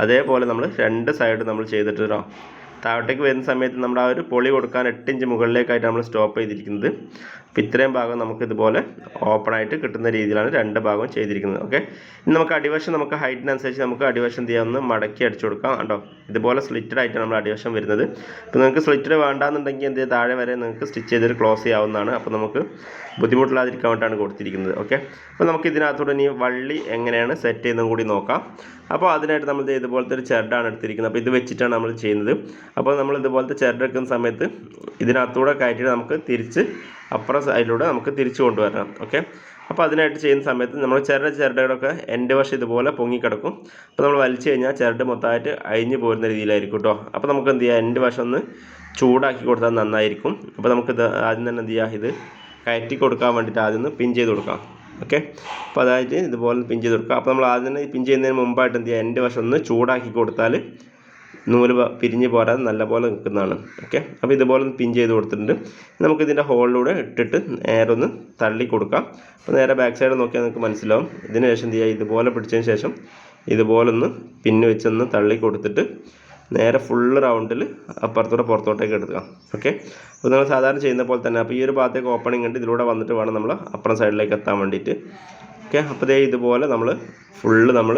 അതേപോലെ നമ്മൾ രണ്ട് സൈഡ് നമ്മൾ ചെയ്തിട്ടോ താഴോട്ടേക്ക് വരുന്ന സമയത്ത് നമ്മൾ ആ ഒരു പൊളി കൊടുക്കാൻ എട്ട് ഇഞ്ച് മുകളിലേക്കായിട്ട് നമ്മൾ സ്റ്റോപ്പ് ചെയ്തിരിക്കുന്നത്. അപ്പോൾ ഇത്രയും ഭാഗം നമുക്ക് ഇതുപോലെ ഓപ്പൺ ആയിട്ട് കിട്ടുന്ന രീതിയിലാണ് രണ്ട് ഭാഗവും ചെയ്തിരിക്കുന്നത് ഓക്കെ ഇനി നമുക്ക് അടിവശം നമുക്ക് ഹൈറ്റിനനുസരിച്ച് നമുക്ക് അടിവശം എന്ത് ചെയ്യാം മടക്കി അടിച്ചു കൊടുക്കാം കേട്ടോ ഇതുപോലെ സ്ലിറ്റഡ് ആയിട്ടാണ് നമ്മൾ അടിവശം വരുന്നത്. അപ്പോൾ നിങ്ങൾക്ക് സ്ലിറ്റഡ് വേണ്ടാന്നുണ്ടെങ്കിൽ എന്ത് താഴെ വരെ നിങ്ങൾക്ക് സ്റ്റിച്ച് ചെയ്തിട്ട് ക്ലോസ് ചെയ്യാവുന്നതാണ്. അപ്പോൾ നമുക്ക് ബുദ്ധിമുട്ടില്ലാതിരിക്കാൻ വേണ്ടിയിട്ടാണ് കൊടുത്തിരിക്കുന്നത് ഓക്കെ അപ്പോൾ നമുക്ക് ഇതിനകത്തോടെ ഇനി വള്ളി എങ്ങനെയാണ് സെറ്റ് ചെയ്യുന്നതും കൂടി നോക്കാം. അപ്പോൾ അതിനായിട്ട് നമ്മൾ ഇതുപോലത്തെ ഒരു ചെറുടാണ് എടുത്തിരിക്കുന്നത്. അപ്പോൾ ഇത് വെച്ചിട്ടാണ് നമ്മൾ ചെയ്യുന്നത്. അപ്പോൾ നമ്മൾ ഇതുപോലത്തെ ചെരട് എടുക്കുന്ന സമയത്ത് ഇതിനകത്തൂടെ കയറ്റിയിട്ട് നമുക്ക് തിരിച്ച് അപ്പുറം സൈഡിലൂടെ നമുക്ക് തിരിച്ചു കൊണ്ടുവരണം ഓക്കെ അപ്പോൾ അതിനായിട്ട് ചെയ്യുന്ന സമയത്ത് നമ്മൾ ചിരട് ചിരടകളൊക്കെ എന്റെ വശം ഇതുപോലെ പൊങ്ങിക്കിടക്കും. അപ്പോൾ നമ്മൾ വലിച്ചു കഴിഞ്ഞാൽ ചിരട് മൊത്തമായിട്ട് അഴിഞ്ഞു പോരുന്ന രീതിയിലായിരിക്കും കേട്ടോ അപ്പോൾ നമുക്ക് എന്ത് ചെയ്യാം? എന്റെ വശം ഒന്ന് ചൂടാക്കി കൊടുത്താൽ നന്നായിരിക്കും. അപ്പോൾ നമുക്കിത് ആദ്യം തന്നെ എന്ത് ചെയ്യാം? ഇത് കയറ്റി കൊടുക്കാൻ വേണ്ടിയിട്ട് ആദ്യം ഒന്ന് പിൻ ചെയ്ത് കൊടുക്കാം. ഓക്കെ അപ്പോൾ അതായത് ഇതുപോലെ പിൻ ചെയ്ത് കൊടുക്കാം. അപ്പോൾ നമ്മൾ ആദ്യം തന്നെ പിൻ ചെയ്യുന്നതിന് മുമ്പായിട്ട് എന്ത് ചെയ്യുക എന്റെ വശം ഒന്ന് ചൂടാക്കി കൊടുത്താൽ നൂൽ പിരിഞ്ഞ് പോരാതെ നല്ലപോലെ നിൽക്കുന്നതാണ്. ഓക്കെ? അപ്പോൾ ഇതുപോലെ പിൻ ചെയ്ത് കൊടുത്തിട്ടുണ്ട്. നമുക്ക് ഇതിന്റെ ഹോളിലൂടെ ഇട്ടിട്ട് നേരെ ഒന്ന് തള്ളി കൊടുക്കാം. അപ്പോൾ നേരെ ബാക്ക് സൈഡ് നോക്കിയാൽ നിങ്ങൾക്ക് മനസ്സിലാവും. ഇതിന് ശേഷം എന്ത് ചെയ്യുക? ഇതുപോലെ പിടിച്ചതിന് ശേഷം ഇതുപോലെ ഒന്ന് പിന്ന് വെച്ചൊന്ന് തള്ളി കൊടുത്തിട്ട് നേരെ ഫുള്ള് റൗണ്ടിൽ അപ്പുറത്തൂടെ പുറത്തോട്ടേക്ക് എടുക്കാം ഓക്കെ? അപ്പോൾ നിങ്ങൾ സാധാരണ ചെയ്യുന്ന പോലെ തന്നെ അപ്പോൾ ഈ ഒരു ഭാഗത്തേക്ക് ഓപ്പണിംഗ് ഉണ്ട് ഇതിലൂടെ വന്നിട്ട് വേണം നമ്മൾ അപ്പുറം സൈഡിലേക്ക് എത്താൻ വേണ്ടിയിട്ട്. ഓക്കെ? അപ്പോൾ ദേ ഇതുപോലെ നമ്മൾ ഫുള്ള് നമ്മൾ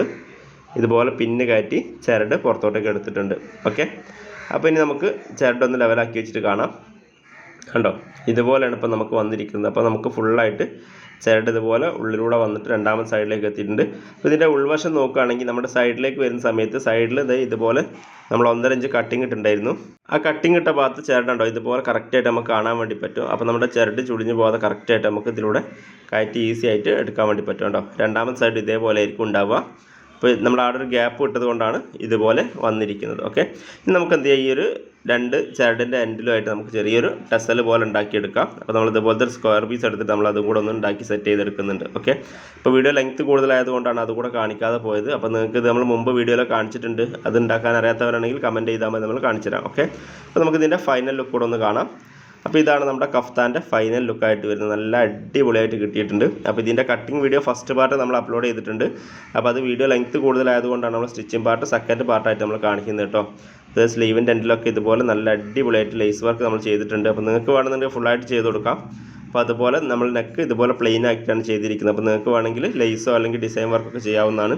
ഇതുപോലെ പിന്ന് കയറ്റി ചരട് പുറത്തോട്ടേക്ക് എടുത്തിട്ടുണ്ട്. ഓക്കെ അപ്പോൾ ഇനി നമുക്ക് ചരടൊന്ന് ലെവലാക്കി വെച്ചിട്ട് കാണാം. കണ്ടോ? ഇതുപോലെയാണ് ഇപ്പോൾ നമുക്ക് വന്നിരിക്കുന്നത്. അപ്പോൾ നമുക്ക് ഫുള്ളായിട്ട് ചരട് ഇതുപോലെ ഉള്ളിലൂടെ വന്നിട്ട് രണ്ടാമത്തെ സൈഡിലേക്ക് എത്തിയിട്ടുണ്ട്. അപ്പോൾ ഇതിന്റെ ഉൾവശം നോക്കുകയാണെങ്കിൽ നമ്മുടെ സൈഡിലേക്ക് വരുന്ന സമയത്ത് സൈഡിൽ ഇത് ഇതുപോലെ നമ്മൾ ഒന്നര ഇഞ്ച് കട്ടിങ് ഇട്ടുണ്ടായിരുന്നു ആ കട്ടിങ് ഇട്ട ഭാഗത്ത് ചരടുണ്ടോ ഇതുപോലെ കറക്റ്റായിട്ട് നമുക്ക് കാണാൻ വേണ്ടി പറ്റും. അപ്പോൾ നമ്മുടെ ചരട് ചുളിഞ്ഞു പോകാതെ കറക്റ്റായിട്ട് നമുക്ക് ഇതിലൂടെ കയറ്റി ഈസി ആയിട്ട് എടുക്കാൻ വേണ്ടി പറ്റും കേട്ടോ രണ്ടാമത്തെ സൈഡ് ഇതേപോലെ ആയിരിക്കും ഉണ്ടാവുക. അപ്പോൾ നമ്മൾ അവിടെ ഒരു ഗ്യാപ്പ് ഇട്ടത് കൊണ്ടാണ് ഇതുപോലെ വന്നിരിക്കുന്നത് ഓക്കെ ഇനി നമുക്ക് എന്ത് ചെയ്യാം? ഈ ഒരു രണ്ട് ചരടിന്റെ എൻഡിലുമായിട്ട് നമുക്ക് ചെറിയൊരു ടെസൽ പോലെ ഉണ്ടാക്കിയെടുക്കാം. അപ്പോൾ നമ്മൾ ഇതുപോലത്തെ ഒരു സ്ക്വയർ പീസ് എടുത്തിട്ട് നമ്മൾ അതും കൂടെ ഒന്ന് ഉണ്ടാക്കി സെറ്റ് ചെയ്തെടുക്കുന്നുണ്ട് ഓക്കെ ഇപ്പോൾ വീഡിയോ ലെങ്ത് കൂടുതലായതുകൊണ്ടാണ് അതുകൂടെ കാണിക്കാതെ പോയത്. അപ്പോൾ നിങ്ങൾക്ക് ഇത് നമ്മൾ മുമ്പ് വീഡിയോയിൽ കാണിച്ചിട്ടുണ്ട്. അത് ഉണ്ടാക്കാൻ അറിയാത്തവരാണെങ്കിൽ കമന്റ് ചെയ്താൽ മതി നമ്മൾ കാണിച്ചു തരാം ഓക്കെ അപ്പോൾ നമുക്ക് ഇതിന്റെ ഫൈനൽ ലുക്ക് കൂടെ ഒന്ന് കാണാം. അപ്പോൾ ഇതാണ് നമ്മുടെ കഫ്താന്റെ ഫൈനൽ ലുക്കായിട്ട് വരുന്നത്. നല്ല അടിപൊളിയായിട്ട് കിട്ടിയിട്ടുണ്ട്. അപ്പോൾ ഇതിന്റെ കട്ടിങ് വീഡിയോ ഫസ്റ്റ് പാർട്ട് നമ്മൾ അപ്ലോഡ് ചെയ്തിട്ടുണ്ട്. അപ്പോൾ അത് വീഡിയോ ലെങ്ത് കൂടുതലായതുകൊണ്ടാണ് നമ്മൾ സ്റ്റിച്ചിങ് പാർട്ട് സെക്കൻഡ് പാർട്ടായിട്ട് നമ്മൾ കാണിക്കുന്നത് കേട്ടോ. ഇത് സ്ലീവിന്റെ എൻഡിലൊക്കെ ഇതുപോലെ നല്ല അടിപൊളിയായിട്ട് ലേസ് വർക്ക് നമ്മൾ ചെയ്തിട്ടുണ്ട്. അപ്പോൾ നിങ്ങൾക്ക് വേണമെന്നുണ്ടെങ്കിൽ ഫുള്ളായിട്ട് ചെയ്ത് കൊടുക്കാം. അപ്പോൾ അതുപോലെ നമ്മൾ നെക്ക് ഇതുപോലെ പ്ലെയിൻ ആക്കിയിട്ടാണ് ചെയ്തിരിക്കുന്നത്. അപ്പോൾ നിങ്ങൾക്ക് വേണമെങ്കിൽ ലേസോ അല്ലെങ്കിൽ ഡിസൈൻ വർക്കൊക്കെ ചെയ്യാവുന്നതാണ്.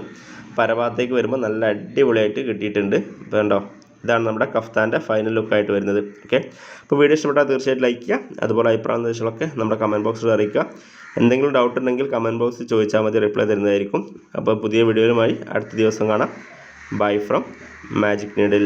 പരഭാഗത്തേക്ക് വരുമ്പോൾ നല്ല അടിപൊളിയായിട്ട് കിട്ടിയിട്ടുണ്ട്. കണ്ടോ? ഇതാണ് നമ്മുടെ കഫ്താന്റെ ഫൈനൽ ലുക്കായിട്ട് വരുന്നത്. ഓക്കെ അപ്പോൾ വീഡിയോ ഇഷ്ടപ്പെട്ടാൽ തീർച്ചയായിട്ടും ലൈക്ക് ചെയ്യുക. അതുപോലെ അഭിപ്രായ നിർദ്ദേശങ്ങളൊക്കെ നമ്മുടെ കമന്റ് ബോക്സിൽ അറിയിക്കുക. എന്തെങ്കിലും ഡൗട്ട് ഉണ്ടെങ്കിൽ കമന്റ് ബോക്സിൽ ചോദിച്ചാൽ മതി റിപ്ലൈ തരുന്നതായിരിക്കും. അപ്പോൾ പുതിയ വീഡിയോയുമായി അടുത്ത ദിവസം കാണാം. Bye from magic needle